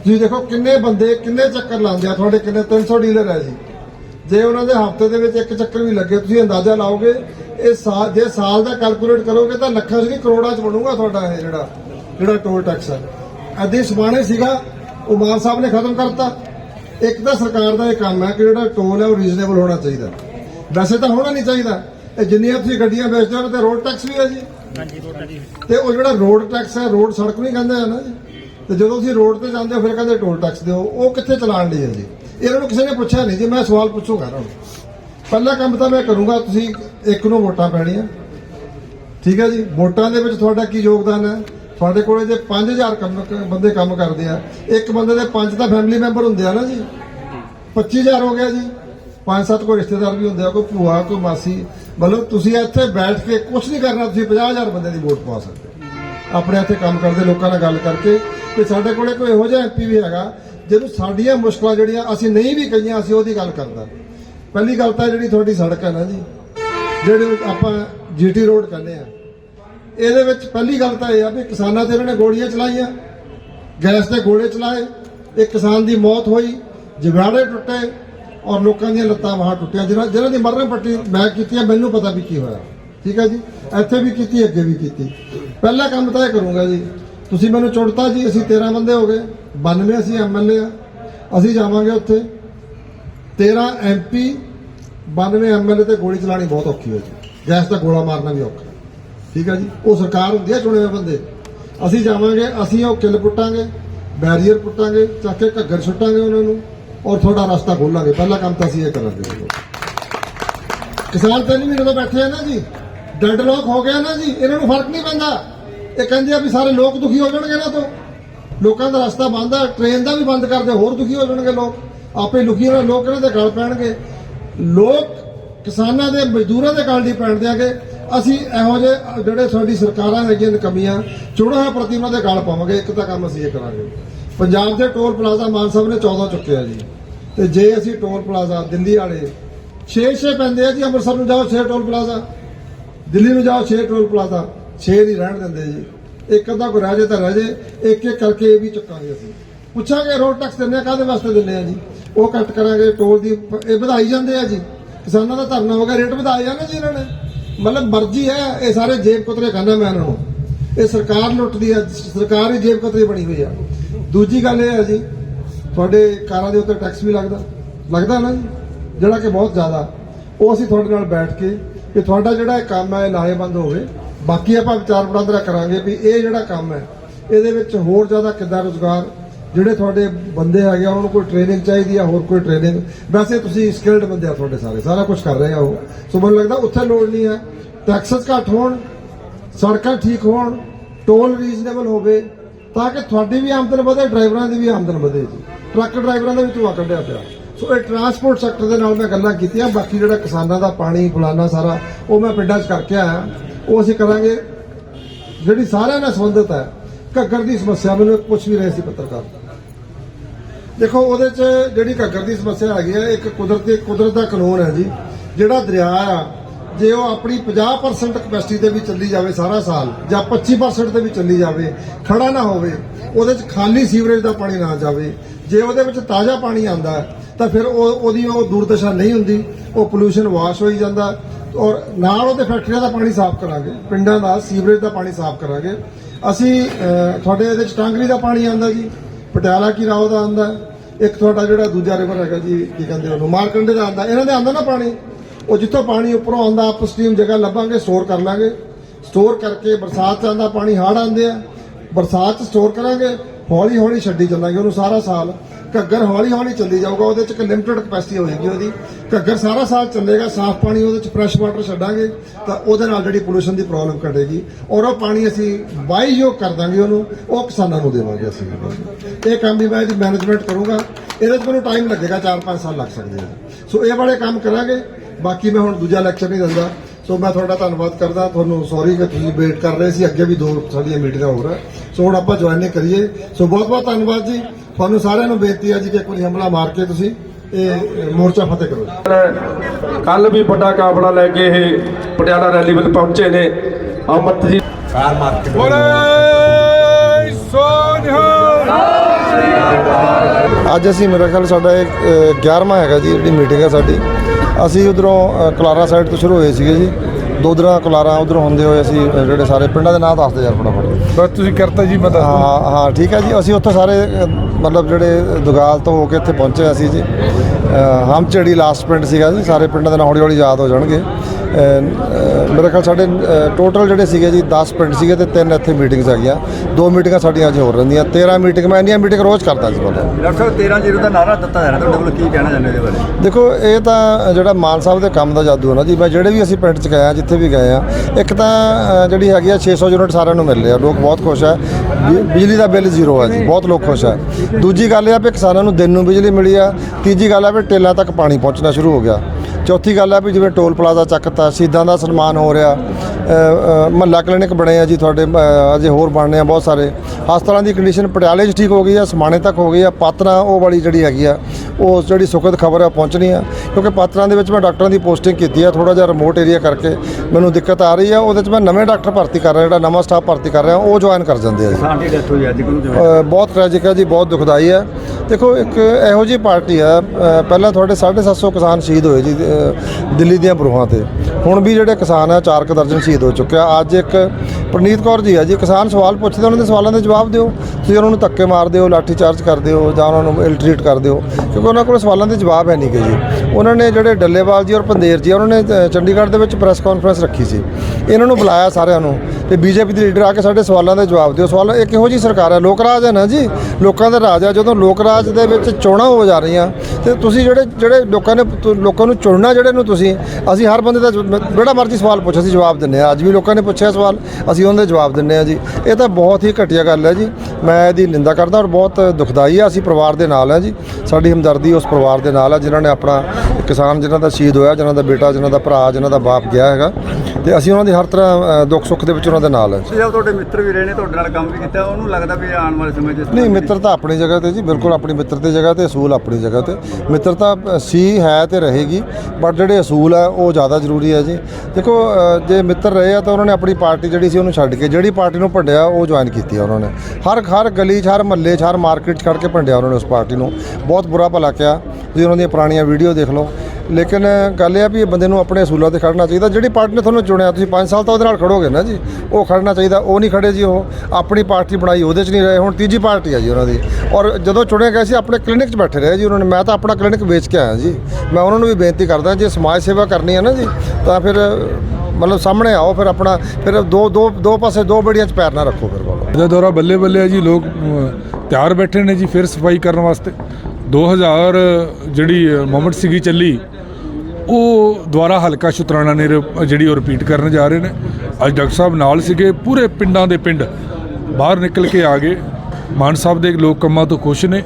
ਤੁਸੀਂ ਦੇਖੋ, ਕਿੰਨੇ ਬੰਦੇ, ਕਿੰਨੇ ਚੱਕਰ ਲਾਉਂਦੇ ਆ ਤੁਹਾਡੇ, ਕਿੰਨੇ 300 ਡੀਲਰ ਹੈ ਜੀ। ਜੇ ਉਹਨਾਂ ਦੇ ਹਫ਼ਤੇ ਦੇ ਵਿੱਚ ਇੱਕ ਚੱਕਰ ਵੀ ਲੱਗੇ, ਤੁਸੀਂ ਅੰਦਾਜ਼ਾ ਲਾਓਗੇ, ਇਹ ਸਾਲ ਜੇ ਸਾਲ ਦਾ ਕੈਲਕੂਲੇਟ ਕਰੋਗੇ ਤਾਂ ਲੱਖਾਂ 'ਚ ਨਹੀਂ, ਕਰੋੜਾਂ 'ਚ ਬਣੂਗਾ ਤੁਹਾਡਾ ਇਹ ਜਿਹੜਾ ਜਿਹੜਾ ਟੋਲ ਟੈਕਸ ਹੈ ਅੱਧੀ ਸਮਾਣੇ ਸੀਗਾ ਉਹ ਮਾਨ ਸਾਹਿਬ ਨੇ ਖਤਮ ਕਰਤਾ। ਇੱਕ ਤਾਂ ਸਰਕਾਰ ਦਾ ਇਹ ਕੰਮ ਹੈ ਕਿ ਜਿਹੜਾ ਟੋਲ ਹੈ ਉਹ ਰੀਜ਼ਨੇਬਲ ਹੋਣਾ ਚਾਹੀਦਾ। ਵੈਸੇ ਤਾਂ ਹੋਣਾ ਨਹੀਂ ਚਾਹੀਦਾ। ਇਹ ਜਿੰਨੀਆਂ ਤੁਸੀਂ ਗੱਡੀਆਂ ਵੇਚਦੇ ਹੋ, ਤੇ ਰੋਡ ਟੈਕਸ ਵੀ ਹੈ ਜੀ। ਤੇ ਉਹ ਜਿਹੜਾ ਰੋਡ ਟੈਕਸ ਹੈ, ਰੋਡ ਸੜਕ ਨਹੀਂ ਕਹਿੰਦੇ ਆ ਨਾ ਤੇ ਜਦੋਂ ਤੁਸੀਂ ਰੋਡ ਤੇ ਜਾਂਦੇ ਹੋ, ਫਿਰ ਕਹਿੰਦੇ ਟੋਲ ਟੈਕਸ ਦਿਓ। ਉਹ ਕਿੱਥੇ ਚਲਾਣ ਲਈ ਹੈ ਜੀ ਇਹਨਾਂ ਨੂੰ ਕਿਸੇ ਨੇ ਪੁੱਛਿਆ ਨਹੀਂ ਜੀ, ਮੈਂ ਸਵਾਲ ਪੁੱਛੂਗਾ ਇਹਨਾਂ ਨੂੰ। ਪਹਿਲਾ ਕੰਮ ਤਾਂ ਮੈਂ ਕਰੂੰਗਾ, ਤੁਸੀਂ ਇੱਕ ਨੂੰ ਵੋਟਾਂ ਪੈਣੀਆਂ। ਠੀਕ ਹੈ ਜੀ? ਵੋਟਾਂ ਦੇ ਵਿੱਚ ਤੁਹਾਡਾ ਕੀ ਯੋਗਦਾਨ ਹੈ? ਤੁਹਾਡੇ ਕੋਲੇ ਜੇ 5000 ਕੰਮ ਬੰਦੇ ਕੰਮ ਕਰਦੇ ਆ, ਇੱਕ ਬੰਦੇ ਦੇ ਪੰਜ ਤਾਂ ਫੈਮਿਲੀ ਮੈਂਬਰ ਹੁੰਦੇ ਆ ਨਾ ਜੀ। 25000 ਹੋ ਗਿਆ ਜੀ। ਪੰਜ ਸੱਤ ਕੋਈ ਰਿਸ਼ਤੇਦਾਰ ਵੀ ਹੁੰਦੇ ਆ, ਕੋਈ ਭੂਆ, ਕੋਈ ਮਾਸੀ। ਮਤਲਬ ਤੁਸੀਂ ਇੱਥੇ ਬੈਠ ਕੇ ਕੁਝ ਨਹੀਂ ਕਰਨਾ, ਤੁਸੀਂ 50000 ਬੰਦੇ ਦੀ ਵੋਟ ਪਵਾ ਸਕਦੇ ਹੋ। ਆਪਣੇ ਇੱਥੇ ਕੰਮ ਕਰਦੇ ਲੋਕਾਂ ਨਾਲ ਗੱਲ ਕਰਕੇ ਤੇ ਸਾਡੇ ਕੋਲੇ ਕੋਈ ਇਹੋ ਜਿਹਾ ਐਮਪੀ ਵੀ ਹੈਗਾ, ਜਿਹਨੂੰ ਸਾਡੀਆਂ ਮੁਸ਼ਕਲਾਂ ਜਿਹੜੀਆਂ ਅਸੀਂ ਨਹੀਂ ਵੀ ਕਹੀਆਂ, ਅਸੀਂ ਉਹਦੀ ਗੱਲ ਕਰਦਾ ਪਹਿਲੀ ਗੱਲ ਤਾਂ ਜਿਹੜੀ ਤੁਹਾਡੀ ਸੜਕ ਹੈ ਨਾ ਜੀ, ਜਿਹੜੇ ਆਪਾਂ ਜੀਟੀ ਰੋਡ ਕਹਿੰਦੇ ਆ, ਇਹਦੇ ਵਿੱਚ ਪਹਿਲੀ ਗੱਲ ਤਾਂ ਇਹ ਆ ਵੀ ਕਿਸਾਨਾਂ ਤੇ ਇਹਨਾਂ ਨੇ ਗੋਲੀਆਂ ਚਲਾਈਆਂ, ਗੈਸ ਦੇ ਗੋਲੇ ਚਲਾਏ, ਇੱਕ ਕਿਸਾਨ ਦੀ ਮੌਤ ਹੋਈ ਜਗਾੜੇ ਟੁੱਟੇ ਔਰ ਲੋਕਾਂ ਦੀਆਂ ਲੱਤਾਂ ਬਾਹਾਂ ਟੁੱਟੀਆਂ, ਜਿਹਨਾਂ ਜਿਹਨਾਂ ਦੀ ਮਰਨ ਪੱਟੀ ਮੈਂ ਕੀਤੀ ਆ, ਮੈਨੂੰ ਪਤਾ ਵੀ ਕੀ ਹੋਇਆ। ਠੀਕ ਹੈ ਜੀ? ਇੱਥੇ ਵੀ ਕੀਤੀ, ਅੱਗੇ ਵੀ ਕੀਤੀ। ਪਹਿਲਾ ਕੰਮ ਤਾਂ ਇਹ ਕਰੂੰਗਾ ਜੀ। ਤੁਸੀਂ ਮੈਨੂੰ ਚੁਣਤਾ ਜੀ, ਅਸੀਂ 13 ਬੰਦੇ ਹੋ ਗਏ। 92 ਅਸੀਂ ਐਮਐਲਏ ਆ। ਅਸੀਂ ਜਾਵਾਂਗੇ ਉੱਥੇ। 13 ਐਮਪੀ 92 ਐਮਐਲਏ ਤੇ ਗੋਲੀ ਚਲਾਣੀ ਬਹੁਤ ਔਖੀ ਹੋ ਜੀ। ਗੈਸ ਦਾ ਗੋਲਾ ਮਾਰਨਾ ਵੀ ਔਖਾ। ਠੀਕ ਹੈ ਜੀ? ਉਹ ਸਰਕਾਰ ਹੁੰਦੀ ਹੈ ਚੁਣੇ ਹੋਏ ਬੰਦੇ। ਅਸੀਂ ਜਾਵਾਂਗੇ, ਅਸੀਂ ਉਹ ਕਿੱਲ ਪੁੱਟਾਂਗੇ, ਬੈਰੀਅਰ ਪੁੱਟਾਂਗੇ, ਚੱਕ ਕੇ ਘੱਗਰ ਸੁੱਟਾਂਗੇ ਉਹਨਾਂ ਨੂੰ। ਔਰ ਤੁਹਾਡਾ ਰਸਤਾ ਖੋਲਾਂਗੇ। ਪਹਿਲਾ ਕੰਮ ਤਾਂ ਅਸੀਂ ਇਹ ਕਰਾਂਗੇ। ਕਿਸਾਨ ਤਿੰਨ ਮਹੀਨੇ ਤੋਂ ਬੈਠੇ ਆ ਨਾ ਜੀ, ਡੈਡਲੌਕ ਹੋ ਗਿਆ ਨਾ ਜੀ, ਇਹਨਾਂ ਨੂੰ ਫ਼ਰਕ ਨਹੀਂ ਪੈਂਦਾ। ਇਹ ਕਹਿੰਦੇ ਆ ਵੀ ਸਾਰੇ ਲੋਕ ਦੁਖੀ ਹੋ ਜਾਣਗੇ ਨਾ ਤੋਂ। ਲੋਕਾਂ ਦਾ ਰਸਤਾ ਬੰਦ ਆ, ਟ੍ਰੇਨ ਦਾ ਵੀ ਬੰਦ ਕਰਦੇ ਹੋਰ ਦੁਖੀ ਹੋ ਜਾਣਗੇ ਲੋਕ। ਆਪੇ ਲੁਕੀ ਹੋਏ ਲੋਕ ਇਹਨਾਂ ਦੇ ਗਲ ਪੈਣਗੇ। ਲੋਕ ਕਿਸਾਨਾਂ ਦੇ, ਮਜ਼ਦੂਰਾਂ ਦੇ ਗਲ ਦੀ ਪੈਣ ਦਿਆਂਗੇ। ਅਸੀਂ ਇਹੋ ਜਿਹੇ, ਜਿਹੜੇ ਸਾਡੀ ਸਰਕਾਰਾਂ ਹੈਗੀਆਂ ਨੇ ਕਮੀਆਂ ਚੁਣਾ ਹੋਇਆ ਪ੍ਰਤੀ ਉਹਨਾਂ ਦੇ ਗਲ ਪਾਵਾਂਗੇ। ਇੱਕ ਤਾਂ ਕੰਮ ਅਸੀਂ ਇਹ ਕਰਾਂਗੇ। ਪੰਜਾਬ ਦੇ ਟੋਲ ਪਲਾਜ਼ਾ ਮਾਨ ਸਾਹਿਬ ਨੇ 14 ਚੁੱਕਿਆ ਜੀ। ਤੇ ਜੇ ਅਸੀਂ ਟੋਲ ਪਲਾਜ਼ਾ ਦਿੱਲੀ ਵਾਲੇ 6-6 ਪੈਂਦੇ ਆ ਜੀ, ਅੰਮ੍ਰਿਤਸਰ ਨੂੰ ਜਾਓ 6 ਟੋਲ ਪਲਾਜ਼ਾ। ਦਿੱਲੀ ਨੂੰ ਜਾਓ 6 ਟੋਲ ਪਲਾਜ਼ਾ 6 ਨਹੀਂ ਰਹਿਣ ਦਿੰਦੇ ਜੀ। ਇੱਕ ਅੱਧਾ ਕੋ ਰਹਿ ਜੇ ਤਾਂ ਰਹਿ ਜੇ, ਇੱਕ ਇੱਕ ਕਰਕੇ ਇਹ ਵੀ ਚੁੱਕਾਂਗੇ ਅਸੀਂ। ਪੁੱਛਾਂਗੇ ਰੋਡ ਟੈਕਸ ਦਿੰਦੇ ਆ, ਕਾਹਦੇ ਵਾਸਤੇ ਦਿੰਦੇ ਆ ਜੀ? ਉਹ ਕੱਟ ਕਰਾਂਗੇ, ਟੋਲ ਦੀ ਇਹ ਵਧਾਈ ਜਾਂਦੇ ਆ ਜੀ। ਕਿਸਾਨਾਂ ਦਾ ਧਰਨਾ ਹੋ ਗਿਆ, ਰੇਟ ਵਧਾਏ ਆ ਜੀ ਇਹਨਾਂ ਨੇ। ਮਤਲਬ ਮਰਜ਼ੀ ਹੈ, ਇਹ ਸਾਰੇ ਜੇਬ ਕੁਤਰੇ ਕਹਿੰਦਾ ਮੈਂ ਇਹਨਾਂ ਨੂੰ। ਇਹ ਸਰਕਾਰ ਲੁੱਟਦੀ ਹੈ ਸਰਕਾਰ ਹੀ ਜੇਬ ਕੁਤਰੀ ਬਣੀ ਹੋਈ ਆ। ਦੂਜੀ ਗੱਲ ਇਹ ਹੈ ਜੀ ਤੁਹਾਡੇ ਕਾਰਾਂ ਦੇ ਉੱਤੇ ਟੈਕਸ ਵੀ ਲੱਗਦਾ। ਲੱਗਦਾ ਨਾ ਜੀ? ਜਿਹੜਾ ਕਿ ਬਹੁਤ ਜ਼ਿਆਦਾ। ਉਹ ਅਸੀਂ ਤੁਹਾਡੇ ਨਾਲ ਬੈਠ ਕੇ ਕਿ ਤੁਹਾਡਾ ਜਿਹੜਾ ਇਹ ਕੰਮ ਹੈ, ਇਹ ਲਾਹੇਬੰਦ ਹੋਵੇ। ਬਾਕੀ ਆਪਾਂ ਵਿਚਾਰ ਵਟਾਂਦਰਾ ਕਰਾਂਗੇ ਵੀ ਇਹ ਜਿਹੜਾ ਕੰਮ ਹੈ, ਇਹਦੇ ਵਿੱਚ ਹੋਰ ਜ਼ਿਆਦਾ ਕਿੱਦਾਂ ਰੁਜ਼ਗਾਰ, ਜਿਹੜੇ ਤੁਹਾਡੇ ਬੰਦੇ ਹੈਗੇ ਆ, ਉਹਨਾਂ ਨੂੰ ਕੋਈ ਟ੍ਰੇਨਿੰਗ ਚਾਹੀਦੀ ਆ, ਹੋਰ ਕੋਈ ਟ੍ਰੇਨਿੰਗ ਵੈਸੇ ਤੁਸੀਂ ਸਕਿਲਡ ਬੰਦੇ ਆ ਤੁਹਾਡੇ ਸਾਰੇ, ਸਾਰਾ ਕੁਝ ਕਰ ਰਹੇ ਆ ਉਹ। ਸੋ ਮੈਨੂੰ ਲੱਗਦਾ ਉੱਥੇ ਲੋੜ ਨਹੀਂ ਹੈ। ਟੈਕਸਸ ਘੱਟ ਹੋਣ, ਸੜਕਾਂ ਠੀਕ ਹੋਣ ਟੋਲ ਰੀਜ਼ਨੇਬਲ ਹੋਵੇ, ਤਾਂ ਕਿ ਤੁਹਾਡੀ ਵੀ ਆਮਦਨ ਵਧੇ, ਡਰਾਈਵਰਾਂ ਦੀ ਵੀ ਆਮਦਨ ਵਧੇ ਜੀ। ਟਰੱਕ ਡਰਾਈਵਰਾਂ ਦਾ ਵੀ ਧੂਆ ਕੱਢਿਆ ਪਿਆ। ਸੋ ਇਹ ਟਰਾਂਸਪੋਰਟ ਸੈਕਟਰ ਦੇ ਨਾਲ ਮੈਂ ਗੱਲਾਂ ਕੀਤੀਆਂ, ਬਾਕੀ ਜਿਹੜਾ ਕਿਸਾਨਾਂ ਦਾ ਪਾਣੀ, ਫਲਾਨਾ ਸਾਰਾ, ਉਹ ਮੈਂ ਪਿੰਡਾਂ 'ਚ ਕਰਕੇ ਆਇਆ। ਉਹ ਅਸੀਂ ਕਰਾਂਗੇ। ਜਿਹੜੀ ਸਾਰਿਆਂ ਨਾਲ ਸੰਬੰਧਿਤ ਹੈ, ਘੱਗਰ ਦੀ ਸਮੱਸਿਆ ਮੈਨੂੰ ਪੁੱਛ ਵੀ ਰਹੇ ਸੀ ਪੱਤਰਕਾਰ। ਦੇਖੋ, ਉਹਦੇ 'ਚ ਜਿਹੜੀ ਘੱਗਰ ਦੀ ਸਮੱਸਿਆ ਹੈਗੀ ਹੈ, ਇੱਕ ਕੁਦਰਤੀ ਕੁਦਰਤ ਦਾ ਕਾਨੂੰਨ ਹੈ ਜੀ। ਜਿਹੜਾ ਦਰਿਆ ਆ ਜੇ ਉਹ ਆਪਣੀ 50% ਕਪੈਸਿਟੀ ਤੇ ਵੀ ਚੱਲੀ ਜਾਵੇ ਸਾਰਾ ਸਾਲ, ਜਾਂ 25% ਤੇ ਵੀ ਚੱਲੀ ਜਾਵੇ, ਖੜਾ ਨਾ ਹੋਵੇ, ਉਹਦੇ 'ਚ ਖਾਲੀ ਸੀਵਰੇਜ ਦਾ ਪਾਣੀ ਨਾ ਜਾਵੇ, ਜੇ ਉਹਦੇ ਵਿੱਚ ਤਾਜ਼ਾ ਪਾਣੀ ਆਂਦਾ ਤਾਂ ਫਿਰ ਉਹ, ਉਹਦੀ ਉਹ ਦੁਰਦਸ਼ਾ ਨਹੀਂ ਹੁੰਦੀ, ਉਹ ਪੋਲੂਸ਼ਨ ਵਾਸ਼ ਹੋਈ ਜਾਂਦਾ, ਔਰ ਨਾਲ ਉਹਦੇ ਫੈਕਟਰੀਆਂ ਦਾ ਪਾਣੀ ਸਾਫ਼ ਕਰਾਂਗੇ, ਪਿੰਡਾਂ ਦਾ ਸੀਵਰੇਜ ਦਾ ਪਾਣੀ ਸਾਫ਼ ਕਰਾਂਗੇ। ਅਸੀਂ ਤੁਹਾਡੇ ਇਹਦੇ ਚ ਟਾਂਗਰੀ ਦਾ ਪਾਣੀ ਆਂਦਾ ਜੀ, ਪਟਿਆਲਾ ਕੀ ਰਾਓ ਦਾ ਆਂਦਾ ਇੱਕ ਤੁਹਾਡਾ ਜਿਹੜਾ ਦੂਜਾ ਰਿਵਰ ਹੈਗਾ ਜੀ, ਕੀ ਕਹਿੰਦੇ ਉਹਨੂੰ, ਮਾਰਕੰਡੇ ਦਾ ਆਂਦਾ ਇਹਨਾਂ ਦੇ ਆਂਦਾ ਨਾ ਪਾਣੀ? ਉਹ ਜਿੱਥੋਂ ਪਾਣੀ ਉੱਪਰੋਂ ਆਉਂਦਾ ਅਪ ਸਟ੍ਰੀਮ ਜਗ੍ਹਾ ਲੱਭਾਂਗੇ ਸਟੋਰ ਕਰ ਲਾਂਗੇ। ਸਟੋਰ ਕਰਕੇ ਬਰਸਾਤ ਚ ਆਂਦਾ ਪਾਣੀ ਹੜ੍ਹ ਆਂਦੇ ਆ। ਬਰਸਾਤ ਚ ਸਟੋਰ ਕਰਾਂਗੇ ਹੌਲੀ ਹੌਲੀ ਛੱਡੀ ਚੱਲਾਂਗੇ ਉਹਨੂੰ ਸਾਰਾ ਸਾਲ। ਘੱਗਰ ਹੌਲੀ ਹੌਲੀ ਚੱਲੀ ਜਾਊਗਾ, ਉਹਦੇ ਚ ਇੱਕ ਲਿਮਟਿਡ ਕਪੈਸਿਟੀ ਹੋਏਗੀ ਉਹਦੀ। ਘੱਗਰ ਸਾਰਾ ਸਾਲ ਚੱਲੇਗਾ, ਸਾਫ਼ ਪਾਣੀ ਉਹਦੇ ਚ ਫਰੈਸ਼ ਵਾਟਰ ਛੱਡਾਂਗੇ, ਤਾਂ ਉਹਦੇ ਨਾਲ ਜਿਹੜੀ ਪੋਲੂਸ਼ਨ ਦੀ ਪ੍ਰੋਬਲਮ ਘਟੇਗੀ। ਔਰ ਉਹ ਪਾਣੀ ਅਸੀਂ ਵਾਹੀਯੋਗ ਕਰ ਦਾਂਗੇ ਉਹਨੂੰ, ਉਹ ਕਿਸਾਨਾਂ ਨੂੰ ਦੇਵਾਂਗੇ ਅਸੀਂ। ਇਹ ਕੰਮ ਵੀ ਮੈਂ ਇਹਦੀ ਮੈਨੇਜਮੈਂਟ ਕਰੂੰਗਾ। ਇਹਦੇ 'ਚ ਮੈਨੂੰ ਟਾਈਮ ਲੱਗੇਗਾ 4-5 ਸਾਲ ਲੱਗ ਸਕਦੇ ਆ। ਸੋ ਇਹ ਵਾਲੇ ਕੰਮ ਕਰਾਂਗੇ। ਬਾਕੀ ਮੈਂ ਹੁਣ ਦੂਜਾ ਲੈਕਚਰ ਨਹੀਂ ਦਿੰਦਾ। ਸੋ ਮੈਂ ਤੁਹਾਡਾ ਧੰਨਵਾਦ ਕਰਦਾ। ਤੁਹਾਨੂੰ ਸੌਰੀ ਕਿ ਤੁਸੀਂ ਵੇਟ ਕਰ ਰਹੇ ਸੀ। ਅੱਗੇ ਵੀ ਦੋ ਸਾਡੀਆਂ ਮੀਟਿੰਗਾਂ ਹੋ ਰਹਾ ਸੋ ਹੁਣ ਆਪਾਂ ਜੁਆਇਨਿੰਗ ਕਰੀਏ। ਸੋ ਬਹੁਤ ਬਹੁਤ ਧੰਨਵਾਦ ਜੀ। ਤੁਹਾਨੂੰ ਸਾਰਿਆਂ ਨੂੰ ਬੇਨਤੀ ਹੈ ਜੀ ਕਿ ਇੱਕ ਵਾਰੀ ਹਮਲਾ ਮਾਰ ਕੇ ਤੁਸੀਂ ਇਹ ਮੋਰਚਾ ਫਤਿਹ ਕਰੋ। ਕੱਲ ਵੀ ਵੱਡਾ ਕਾਫਲਾ ਲੈ ਕੇ ਇਹ ਪਟਿਆਲਾ ਰੈਲੀ ਵਿੱਚ ਪਹੁੰਚੇ ਨੇ। ਅਮਰਤ ਜੀ। ਬੋਲੇ ਸੋਨਿਹਾਲ। ਅੱਜ ਅਸੀਂ ਮੇਰਾ ਖਿਆਲ ਸਾਡਾ ਇਹ 11ਵਾਂ ਹੈਗਾ ਜੀ ਜਿਹੜੀ ਮੀਟਿੰਗ ਹੈ ਸਾਡੀ। ਅਸੀਂ ਉਧਰੋਂ ਕਲਾਰਾ ਸਾਈਡ ਤੋਂ ਸ਼ੁਰੂ ਹੋਏ ਸੀਗੇ ਜੀ। ਦੋ ਦਰਾਂ ਕਲਾਰਾ ਉਧਰੋਂ ਹੁੰਦੇ ਹੋਏ ਅਸੀਂ ਜਿਹੜੇ ਸਾਰੇ ਪਿੰਡਾਂ ਦੇ ਨਾਂ ਦੱਸਦੇ ਯਾਰ ਫਟਾਫਟ। ਬਸ ਤੁਸੀਂ ਕਰਤਾ ਜੀ ਮੈਂ ਦੱਸ ਦੂੰ। ਹਾਂ ਹਾਂ ਠੀਕ ਹੈ ਜੀ। ਅਸੀਂ ਉੱਥੋਂ ਸਾਰੇ ਮਤਲਬ ਜਿਹੜੇ ਦੁਗਾਲ ਤੋਂ ਹੋ ਕੇ ਇੱਥੇ ਪਹੁੰਚੇ ਅਸੀਂ ਜੀ। ਹਮਚੜੀ ਲਾਸਟ ਪਿੰਡ ਸੀਗਾ ਜੀ। ਸਾਰੇ ਪਿੰਡਾਂ ਦੇ ਨਾਂ ਹੌਲੀ ਹੌਲੀ ਯਾਦ ਹੋ ਜਾਣਗੇ। ਮੇਰੇ ਖਿਆਲ ਸਾਡੇ ਟੋਟਲ ਜਿਹੜੇ ਸੀਗੇ ਜੀ 10 ਪਿੰਡ ਸੀਗੇ ਤੇ ਤਿੰਨ ਇੱਥੇ ਮੀਟਿੰਗਸ ਹੈਗੀਆਂ। ਦੋ ਮੀਟਿੰਗਾਂ ਸਾਡੀਆਂ ਅੱਜ ਹੋ ਰਹਿੰਦੀਆਂ। 13 ਮੀਟਿੰਗ ਮੈਂ ਇੰਨੀਆਂ ਮੀਟਿੰਗ ਰੋਜ਼ ਕਰਦਾ ਸੀ ਬੰਦਾ। ਡਾਕਟਰ ਸਾਹਿਬ 13 ਜ਼ੀਰੋ ਦਾ ਨਾਰਾ ਦਿੱਤਾ ਜਾ ਰਿਹਾ। ਤੁਹਾਡੇ ਵੱਲੋਂ ਕੀ ਕਹਿਣਾ ਚਾਹੁੰਦੇ ਇਹਦੇ ਬਾਰੇ? ਦੇਖੋ ਇਹ ਤਾਂ ਜਿਹੜਾ ਮਾਨ ਸਾਹਿਬ ਦੇ ਕੰਮ ਦਾ ਜਾਦੂ ਹੈ ਨਾ ਜੀ ਮੈਂ ਜਿਹੜੇ ਵੀ ਅਸੀਂ ਪਿੰਡ 'ਚ ਗਏ ਆ ਜਿੱਥੇ ਵੀ ਗਏ ਆ ਇੱਕ ਤਾਂ ਜਿਹੜੀ ਹੈਗੀ ਆ 600 ਯੂਨਿਟ ਸਾਰਿਆਂ ਨੂੰ ਮਿਲ ਰਿਹਾ ਲੋਕ ਬਹੁਤ ਖੁਸ਼ ਆ। ਬਿਜਲੀ ਦਾ ਬਿੱਲ ਜ਼ੀਰੋ ਹੈ ਜੀ ਬਹੁਤ ਲੋਕ ਖੁਸ਼ ਆ। ਦੂਜੀ ਗੱਲ ਇਹ ਆ ਵੀ ਕਿਸਾਨਾਂ ਨੂੰ ਦਿਨ ਨੂੰ ਬਿਜਲੀ ਮਿਲੀ ਆ। ਤੀਜੀ ਗੱਲ ਆ ਵੀ ਟੇਲਾਂ ਤੱਕ ਪਾਣੀ ਪਹੁੰਚਣਾ ਸ਼ੁਰੂ ਹੋ ਗਿਆ। ਚੌਥੀ ਗੱਲ ਆ ਵੀ ਜਿਵੇਂ ਟੋਲ ਪਲਾਜ਼ਾ ਚੱਕਤਾ ਸ਼ਹੀਦਾਂ ਦਾ ਸਨਮਾਨ ਹੋ ਰਿਹਾ ਮਹੱਲਾ ਕਲੀਨਿਕ ਬਣੇ ਆ ਜੀ ਤੁਹਾਡੇ ਅਜੇ ਹੋਰ ਬਣਨੇ ਆ ਬਹੁਤ ਸਾਰੇ। ਹਸਪਤਾਲਾਂ ਦੀ ਕੰਡੀਸ਼ਨ ਪਟਿਆਲੇ 'ਚ ਠੀਕ ਹੋ ਗਈ ਆ ਸਮਾਣੇ ਤੱਕ ਹੋ ਗਈ ਆ ਪਾਤਨਾ ਉਹ ਵਾਲੀ ਜਿਹੜੀ ਹੈਗੀ ਆ ਉਹ ਜਿਹੜੀ ਸੁਖਦ ਖਬਰ ਆ ਪਹੁੰਚਣੀ ਆ। ਕਿਉਂਕਿ ਪਾਤਨਾ ਦੇ ਵਿੱਚ ਮੈਂ ਡਾਕਟਰਾਂ ਦੀ ਪੋਸਟਿੰਗ ਕੀਤੀ ਆ ਥੋੜਾ ਜਿਹਾ ਰਿਮੋਟ ਏਰੀਆ ਕਰਕੇ ਮੈਨੂੰ ਦਿੱਕਤ ਆ ਰਹੀ ਆ ਉਹਦੇ 'ਚ ਮੈਂ ਨਵੇਂ ਡਾਕਟਰ ਭਰਤੀ ਕਰ ਰਿਹਾ ਜਿਹੜਾ ਨਵਾਂ ਸਟਾਫ ਭਰਤੀ ਕਰ ਰਿਹਾ ਉਹ ਜੁਆਇਨ ਕਰ ਜਾਂਦੇ ਆ ਜੀ। ਡੈਥ ਹੋਈ ਅੱਜ ਬਹੁਤ ਟ੍ਰੈਜਿਕ ਹੈ ਜੀ ਬਹੁਤ ਦੁਖਦਾਈ ਹੈ ਦੇਖੋ, ਇੱਕ ਇਹੋ ਜਿਹੀ ਪਾਰਟੀ ਆ ਪਹਿਲਾਂ ਤੁਹਾਡੇ 750 ਕਿਸਾਨ ਸ਼ਹੀਦ ਹੋਏ ਜੀ ਦਿੱਲੀ ਦੀਆਂ ਬਰੂਹਾਂ ਤੇ। ਹੁਣ ਵੀ ਜਿਹੜੇ ਕਿਸਾਨ ਆ, ਚਾਰ ਕੁ ਦਰਜਨ ਸ਼ਹੀਦ ਹੋ ਚੁੱਕਿਆ ਅੱਜ ਇੱਕ ਪ੍ਰਨੀਤ ਕੌਰ ਜੀ ਆ ਜੀ, ਕਿਸਾਨ ਸਵਾਲ ਪੁੱਛਦੇ ਉਹਨਾਂ ਦੇ ਸਵਾਲਾਂ ਦੇ ਜਵਾਬ ਦਿਓ। ਤੁਸੀਂ ਉਹਨਾਂ ਨੂੰ ਧੱਕੇ ਮਾਰਦੇ ਹੋ ਲਾਠੀ ਚਾਰਜ ਕਰਦੇ ਹੋ ਜਾਂ ਉਹਨਾਂ ਨੂੰ ਇਲ ਟ੍ਰੀਟ ਕਰਦੇ ਹੋ ਕਿਉਂਕਿ ਉਹਨਾਂ ਕੋਲ ਸਵਾਲਾਂ ਦੇ ਜਵਾਬ ਹੈ ਨਹੀਂ ਗੇ ਜੀ। ਉਹਨਾਂ ਨੇ ਜਿਹੜੇ ਡੱਲੇਵਾਲ ਜੀ ਔਰ ਪੰਦੇਰ ਜੀ ਉਹਨਾਂ ਨੇ ਚੰਡੀਗੜ੍ਹ ਦੇ ਵਿੱਚ ਪ੍ਰੈਸ ਕਾਨਫਰੰਸ ਰੱਖੀ ਸੀ। ਇਹਨਾਂ ਨੂੰ ਬੁਲਾਇਆ ਸਾਰਿਆਂ ਨੂੰ ਤੇ ਬੀਜੇਪੀ ਦੇ ਲੀਡਰ ਆ ਕੇ ਸਾਡੇ ਸਵਾਲਾਂ ਦੇ ਜਵਾਬ ਦਿਓ। ਸਵਾਲ ਇਹ ਕਿਹੋ ਜੀ ਸਰਕਾਰ ਹੈ? ਲੋਕ ਰਾਜ ਹੈ ਨਾ ਜੀ? ਲੋਕਾਂ ਦਾ ਰਾਜ ਹੈ। ਜਦੋਂ ਲੋਕ ਰਾਜ ਦੇ ਵਿੱਚ ਚੋਣਾਂ ਹੋ ਜਾ ਰਹੀਆਂ, ਤੇ ਤੁਸੀਂ ਜਿਹੜੇ ਜਿਹੜੇ ਲੋਕਾਂ ਨੇ ਲੋਕਾਂ ਨੂੰ ਚੁਣਨਾ ਜਿਹੜੇ ਨੂੰ ਤੁਸੀਂ, ਅਸੀਂ ਹਰ ਬੰਦੇ ਦਾ ਜਿਹੜਾ ਮਰਜ਼ੀ ਸਵਾਲ ਪੁੱਛੋ, ਅਸੀਂ ਜਵਾਬ ਦਿੰਨੇ ਆ ਅੱਜ ਵੀ ਲੋਕਾਂ ਨੇ ਪੁੱਛਿਆ ਸਵਾਲ, ਅਸੀਂ ਉਹਨਾਂ ਦੇ ਜਵਾਬ ਦਿੰਨੇ ਆ ਜੀ। ਇਹ ਤਾਂ ਬਹੁਤ ਹੀ ਘਟੀਆ ਗੱਲ ਹੈ ਜੀ। ਮੈਂ ਇਹਦੀ ਨਿੰਦਾ ਕਰਦਾ ਔਰ ਬਹੁਤ ਦੁਖਦਾਈ ਆ ਅਸੀਂ ਪਰਿਵਾਰ ਦੇ ਨਾਲ ਆ ਜੀ। ਸਾਡੀ ਹਮਦਰਦੀ ਉਸ ਪਰਿਵਾਰ ਦੇ ਨਾਲ ਆ ਜਿਨ੍ਹਾਂ ਨੇ ਆਪਣਾ ਕਿਸਾਨ ਜਿਨ੍ਹਾਂ ਦਾ ਸ਼ਹੀਦ ਹੋਇਆ ਜਿਨ੍ਹਾਂ ਦਾ ਬੇਟਾ ਜਿਨ੍ਹਾਂ ਦਾ ਭਰਾ ਜਿਨ੍ਹਾਂ ਦਾ ਬਾਪ ਗਿਆ ਹੈਗਾ। ਤੇ ਅਸੀਂ ਉਹਨਾਂ ਦੀ ਹਰ ਤਰ੍ਹਾਂ ਦੁੱਖ ਸੁੱਖ ਦੇ ਵਿੱਚ ਉਹਨਾਂ ਦੇ ਨਾਲ ਹੈ ਜਿਹੜਾ ਤੁਹਾਡੇ ਮਿੱਤਰ ਵੀ ਰਹੇ ਨੇ ਤੁਹਾਡੇ ਨਾਲ ਕੰਮ ਵੀ ਕੀਤਾ। ਉਹਨੂੰ ਲੱਗਦਾ ਵੀ ਆਉਣ ਵਾਲੇ ਸਮੇਂ 'ਚ ਨਹੀਂ ਮਿੱਤਰਤਾ ਆਪਣੀ ਜਗ੍ਹਾ ਤੇ ਜੀ ਬਿਲਕੁਲ ਆਪਣੀ ਮਿੱਤਰਤਾ ਜਗ੍ਹਾ ਤੇ ਅਸੂਲ ਆਪਣੀ ਜਗ੍ਹਾ ਤੇ। ਮਿੱਤਰਤਾ ਅ, ਸੀ ਹੈ ਤੇ ਰਹੇਗੀ ਬਟ ਜਿਹੜੇ ਅਸੂਲ ਹੈ ਉਹ ਜ਼ਿਆਦਾ ਜ਼ਰੂਰੀ ਹੈ ਜੀ। ਦੇਖੋ ਜੇ ਮਿੱਤਰ ਰਹੇ ਆ ਤਾਂ ਉਹਨਾਂ ਨੇ ਆਪਣੀ ਪਾਰਟੀ ਜਿਹੜੀ ਸੀ ਉਹਨੂੰ ਛੱਡ ਕੇ ਜਿਹੜੀ ਪਾਰਟੀ ਨੂੰ ਭੰਡਿਆ, ਉਹ ਜੁਆਇਨ ਕੀਤੀ ਆ ਉਹਨਾਂ ਨੇ। ਹਰ ਹਰ ਗਲੀ 'ਚ, ਹਰ ਮਹੱਲੇ 'ਚ, ਹਰ ਮਾਰਕੀਟ 'ਚ ਖੜ ਕੇ ਭੰਡਿਆ ਉਹਨਾਂ ਨੇ ਉਸ ਪਾਰਟੀ ਨੂੰ। ਬਹੁਤ ਬੁਰਾ ਭਲਾ ਕਿਹਾ। ਤੁਸੀਂ ਉਹਨਾਂ ਦੀਆਂ ਪੁਰਾਣੀਆਂ ਵੀਡੀਓ ਦੇਖ ਲਓ। ਲੇਕਿਨ ਗੱਲ ਇਹ ਆ ਵੀ ਇਹ ਬੰਦੇ ਨੂੰ ਆਪਣੇ ਅਸੂਲਾਂ ਤੇ ਖੜਨਾ ਚਾਹੀਦਾ। ਜਿਹੜੀ ਪਾਰਟੀ ਨੇ ਤੁਹਾਨੂੰ ਚੁਣਿਆ, ਤੁਸੀਂ 5 ਸਾਲ ਤਾਂ ਉਹਦੇ ਨਾਲ ਖੜੋਗੇ ਨਾ ਜੀ। ਉਹ ਖੜਨਾ ਚਾਹੀਦਾ, ਉਹ ਨਹੀਂ ਖੜੇ ਜੀ ਉਹ। ਆਪਣੀ ਪਾਰਟੀ ਬਣਾਈ, ਉਹਦੇ 'ਚ ਨਹੀਂ ਰਹੇ। ਹੁਣ ਤੀਜੀ ਪਾਰਟੀ ਆ ਜੀ ਉਹਨਾਂ ਦੀ। ਔਰ ਜਦੋਂ ਚੁਣੇ ਗਏ ਸੀ, ਆਪਣੇ ਕਲੀਨਿਕ 'ਚ ਬੈਠੇ ਰਹੇ ਜੀ ਉਹਨਾਂ ਨੇ। ਮੈਂ ਤਾਂ ਆਪਣਾ ਕਲੀਨਿਕ ਵੇਚ ਕੇ ਆਇਆ ਜੀ। ਮੈਂ ਉਹਨਾਂ ਨੂੰ ਵੀ ਬੇਨਤੀ ਕਰਦਾ, ਜੇ ਸਮਾਜ ਸੇਵਾ ਕਰਨੀ ਹੈ ਨਾ ਜੀ, ਤਾਂ ਫਿਰ, ਮਤਲਬ ਸਾਹਮਣੇ ਆਓ, ਫਿਰ ਆਪਣਾ, ਫਿਰ ਦੋ ਦੋ ਦੋ ਪਾਸੇ ਦੋ ਬੜੀਆਂ 'ਚ ਪੈਰ ਨਾ ਰੱਖੋ ਫਿਰ ਬਾਬਾ। ਇਹਦਾ ਦੌਰਾ ਬੱਲੇ ਬੱਲੇ ਹੈ ਜੀ। ਲੋਕ ਤਿਆਰ ਬੈਠੇ ਨੇ ਜੀ ਫਿਰ ਸਫ਼ਾਈ ਕਰਨ ਵਾਸਤੇ। 2000 ਜਿਹੜੀ ਮੂਮੈਂਟ ਸੀਗੀ ਚੱਲੀ ਉਹ ਦੁਆਰਾ ਹਲਕਾ ਸ਼ੁਤਰਾਣਾ ਨੇ ਜਿਹੜੀ ਉਹ ਰਿਪੀਟ ਕਰਨ ਜਾ ਰਹੇ ਨੇ। ਅੱਜ ਡਾਕਟਰ ਸਾਹਿਬ ਨਾਲ ਸੀਗੇ, ਪੂਰੇ ਪਿੰਡਾਂ ਦੇ ਪਿੰਡ ਬਾਹਰ ਨਿਕਲ ਕੇ ਆ ਗਏ। ਮਾਨ ਸਾਹਿਬ ਦੇ ਲੋਕ ਕੰਮਾਂ ਤੋਂ ਖੁਸ਼ ਨੇ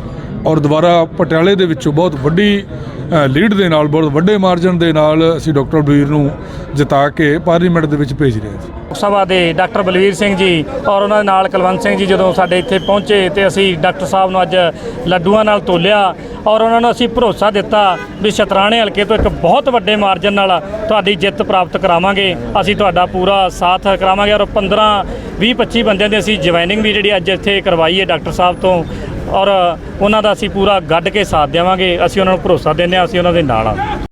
ਔਰ ਦੁਬਾਰਾ ਪਟਿਆਲੇ ਦੇ ਵਿੱਚੋਂ ਬਹੁਤ ਵੱਡੀ ਲੀਡ ਦੇ ਨਾਲ, ਬਹੁਤ ਵੱਡੇ ਮਾਰਜਨ ਦੇ ਨਾਲ ਅਸੀਂ ਡਾਕਟਰ ਬਲਵੀਰ ਨੂੰ ਜਿਤਾ ਕੇ ਪਾਰਲੀਮੈਂਟ ਦੇ ਵਿੱਚ ਭੇਜ ਰਹੇ ਹਾਂ। ਜੀ ਸਭਾ ਦੇ ਡਾਕਟਰ ਬਲਵੀਰ ਸਿੰਘ ਜੀ ਔਰ ਉਹਨਾਂ ਦੇ ਨਾਲ ਕੁਲਵੰਤ ਸਿੰਘ ਜੀ ਜਦੋਂ ਸਾਡੇ ਇੱਥੇ ਪਹੁੰਚੇ ਤੇ ਅਸੀਂ ਡਾਕਟਰ ਸਾਹਿਬ ਨੂੰ ਅੱਜ ਲੱਡੂਆਂ ਨਾਲ ਤੋਲਿਆ ਔਰ ਉਹਨਾਂ ਨੂੰ ਅਸੀਂ ਭਰੋਸਾ ਦਿੱਤਾ ਵੀ ਸ਼ਤਰਾਣੇ ਹਲਕੇ ਤੋਂ ਇੱਕ ਬਹੁਤ ਵੱਡੇ ਮਾਰਜਨ ਨਾਲ ਤੁਹਾਡੀ ਜਿੱਤ ਪ੍ਰਾਪਤ ਕਰਾਵਾਂਗੇ। ਅਸੀਂ ਤੁਹਾਡਾ ਪੂਰਾ ਸਾਥ ਕਰਾਵਾਂਗੇ ਔਰ 15 20 25 ਬੰਦਿਆਂ ਦੀ ਅਸੀਂ ਜੁਆਇਨਿੰਗ ਵੀ ਜਿਹੜੀ ਅੱਜ ਇੱਥੇ ਕਰਵਾਈ ਹੈ ਡਾਕਟਰ ਸਾਹਿਬ ਤੋਂ ਔਰ ਉਹਨਾਂ ਦਾ ਅਸੀਂ ਪੂਰਾ ਗੱਡ ਕੇ ਸਾਥ ਦੇਵਾਂਗੇ। ਅਸੀਂ ਉਹਨਾਂ ਨੂੰ ਭਰੋਸਾ ਦਿੰਦੇ ਹਾਂ, ਅਸੀਂ ਉਹਨਾਂ ਦੇ ਨਾਲ ਆ